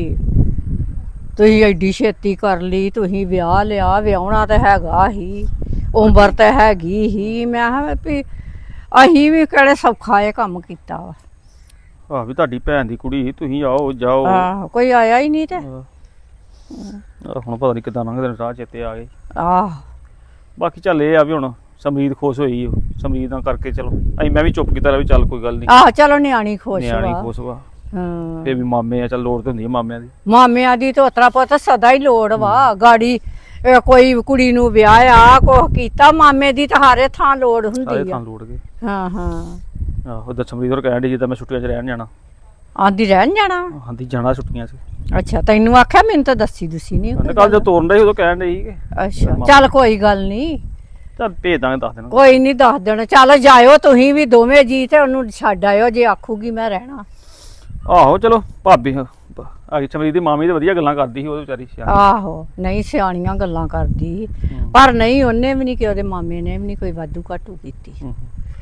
ਤੁਸੀਂ ਐਡੀ ਛੇਤੀ ਕਰ ਲਈ ਤੁਸੀਂ ਵਿਆਹ ਲਿਆ ਵਿਆਹਣਾ ਤਾਂ ਹੈਗਾ ਹੀ ਉਮਰ ਤਾਂ ਹੈਗੀ ਹੀ। ਮੈਂ ਕਿਹਾ ਵੀ ਅਸੀਂ ਵੀ ਕਿਹੜੇ ਸੌਖਾ ਇਹ ਕੰਮ ਕੀਤਾ ਵਾ। ਆਹ ਵੀ ਤੁਹਾਡੀ ਭੈਣ ਦੀ ਕੁੜੀ ਸੀ, ਤੁਸੀਂ ਆਓ ਜਾਓ। ਆਹ ਕੋਈ ਆਇਆ ਹੀ ਨਹੀਂ ਤੇ। ਆਹ, ਹੁਣ ਪਤਾ ਨਹੀਂ ਕਿਦਾਂ ਲੰਘਦੇ ਨੇ ਰਾਹ ਚੇਤੇ ਆ ਗਏ। ਆਹ। ਬਾਕੀ ਚੱਲ ਇਹ ਆ ਵੀ ਹੁਣ ਸਮਰੀਤ ਖੁਸ਼ ਹੋਈ ਓ। ਸਮਰੀਤ ਨਾਲ ਕਰਕੇ ਚਲੋ। ਅਸੀਂ ਮੈਂ ਵੀ ਚੁੱਪ ਕੀਤਾ ਰਿਹਾ ਵੀ ਚੱਲ ਕੋਈ ਗੱਲ ਨਹੀਂ। ਆਹ ਚਲੋ ਨਿਆਣੀ ਖੁਸ਼ ਨਿਆਣੀ ਵਾ। ਖੁਸ਼ ਵਾ। ਹਾਂ। ਫੇ ਵੀ ਮਾਮੇ ਆ ਚੱਲ ਲੋੜ ਤੇ ਹੁੰਦੀ ਆ ਮਾਮਿਆਂ ਦੀ। ਮਾਮਿਆਂ ਦੀ ਤਾਂ ਉਤਰਾ ਪੁੱਤ ਸਦਾ ਹੀ ਲੋੜ ਵਾ। ਗਾੜੀ ਕੋਈ ਕੁੜੀ ਨੂੰ ਵਿਆਹਿਆ ਕੁਛ ਕੀਤਾ ਮਾਮੇ ਦੀ ਤਾਂ ਹਾਰੇ ਥਾਂ ਲੋੜ ਸਾਰੇ ਹੁੰਦੀ ਥਾਂ ਆ। ਲੋੜ ਗਏ ਹਾਂ ਹਾਂ। ਆਹੋ ਸਮਰੀਤ ਹੋਰ ਕਹਿਣ ਦੀ ਜਿੱਦਾਂ ਮੈਂ ਛੁੱਟੀਆਂ 'ਚ ਰਹਿਣ ਜਾਣਾ। ਆਂਦੀ ਰਹਿਣ ਜਾਣਾ? ਆਂਦੀ ਜਾਣਾ ਛੁੱਟੀਆਂ 'ਚ। ਅੱਛਾ ਤੈਨੂੰ ਆਖਿਆ ਮੈਨੂੰ ਤਾਂ ਦੱਸੀ ਦੁਸੀ ਨਹੀਂ ਉਹਨੇ ਕੱਲ ਜਦੋਂ ਤੋਰਨ ਸੀ ਉਦੋਂ ਕਹਿਣ ਡਈ ਸੀ ਅੱਛਾ ਚੱਲ ਕੋਈ ਗੱਲ ਨਹੀਂ ਚੱਲ ਭੇਜ ਦਾਂਗੇ ਦੱਸ ਦੇਣਾ। ਕੋਈ ਨਹੀਂ ਦੱਸ ਦੇਣਾ। ਚੱਲ ਜਾਇਓ ਤੁਸੀਂ ਵੀ ਦੋਵੇਂ ਜੀ ਤੇ ਉਹਨੂੰ ਛੱਡ ਆਇਓ ਜੇ ਆਖੂਗੀ ਮੈਂ ਰਹਿਣਾ। ਆਹੋ ਚਲੋ ਭਾਬੀ ਆ ਗਈ ਸਮਰੀਤ ਦੀ ਮਾਮੀ ਤੇ ਵਧੀਆ ਗੱਲਾਂ ਕਰਦੀ ਸੀ ਉਹ ਵਿਚਾਰੀ ਸਿਆਣੀ। ਆਹੋ ਨਹੀਂ ਸਿਆਣੀਆਂ ਗੱਲਾਂ ਕਰਦੀ। ਪਰ ਨਹੀਂ ਉਹਨੇ ਵੀ ਨਹੀਂ ਕਿ ਉਹਦੇ ਮਾਮੇ ਨੇ ਵੀ ਨਹੀਂ ਕੋਈ ਵਾਧੂ ਘਾਟੂ ਕੀਤੀ।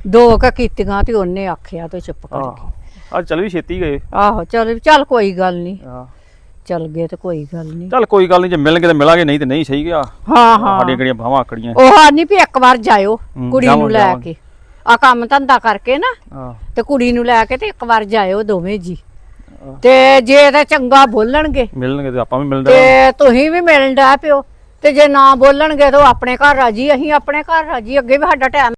ਦੋ ਕ ਕੀਤੀਆਂ ਤੇ ਉਹਨੇ ਆਖਿਆ ਤੇ ਚੁੱਪ ਕਰ ਗਈ। ਆਹ ਚੱਲ ਵੀ ਛੇਤੀ ਗਏ। ਆਹੋ ਚੱਲ ਚੱਲ ਕੋਈ ਗੱਲ ਨਹੀਂ। ਚੱਲ ਗਏ ਤੇ ਕੋਈ ਗੱਲ ਨਹੀਂ। ਚੱਲ ਕੋਈ ਗੱਲ ਨਹੀਂ ਜੇ ਮਿਲਣਗੇ ਤਾਂ ਮਿਲਾਂਗੇ ਨਹੀਂ ਤੇ ਨਹੀਂ ਸਹੀ ਗਿਆ। ਹਾਂ ਹਾਂ। ਸਾਡੀਆਂ ਕਿਹੜੀਆਂ ਬਾਹਾਂ ਆਕੜੀਆਂ ਉਹ ਆ ਨਹੀਂ ਵੀ ਇੱਕ ਵਾਰ ਜਾਇਓ ਕੁੜੀ ਨੂੰ ਲੈ। ਕੇ। ਆ ਕੰਮ ਧੰਦਾ ਕਰਕੇ ਨਾ ਤੇ ਕੁੜੀ ਨੂੰ ਲੈ ਕੇ ਤੇ ਇੱਕ ਵਾਰ ਜਾਇਓ ਦੋਵੇਂ ਜੀ। ਤੇ ਜੇ ਤਾਂ ਚੰਗਾ ਬੋਲਣਗੇ ਮਿਲਣਗੇ ਤੇ ਆਪਾਂ ਵੀ ਮਿਲਦੇ ਤੇ ਤੁਸੀਂ ਵੀ ਮਿਲਣ ਡੈ ਪਿਓ ਤੇ ਜੇ ਨਾ ਬੋਲਣਗੇ ਤਾਂ ਉਹ ਆਪਣੇ ਘਰ ਰਾਜੀ ਅਸੀਂ ਆਪਣੇ ਘਰ ਰਾਜੀ ਅੱਗੇ ਵੀ ਸਾਡਾ ਟਾਈਮ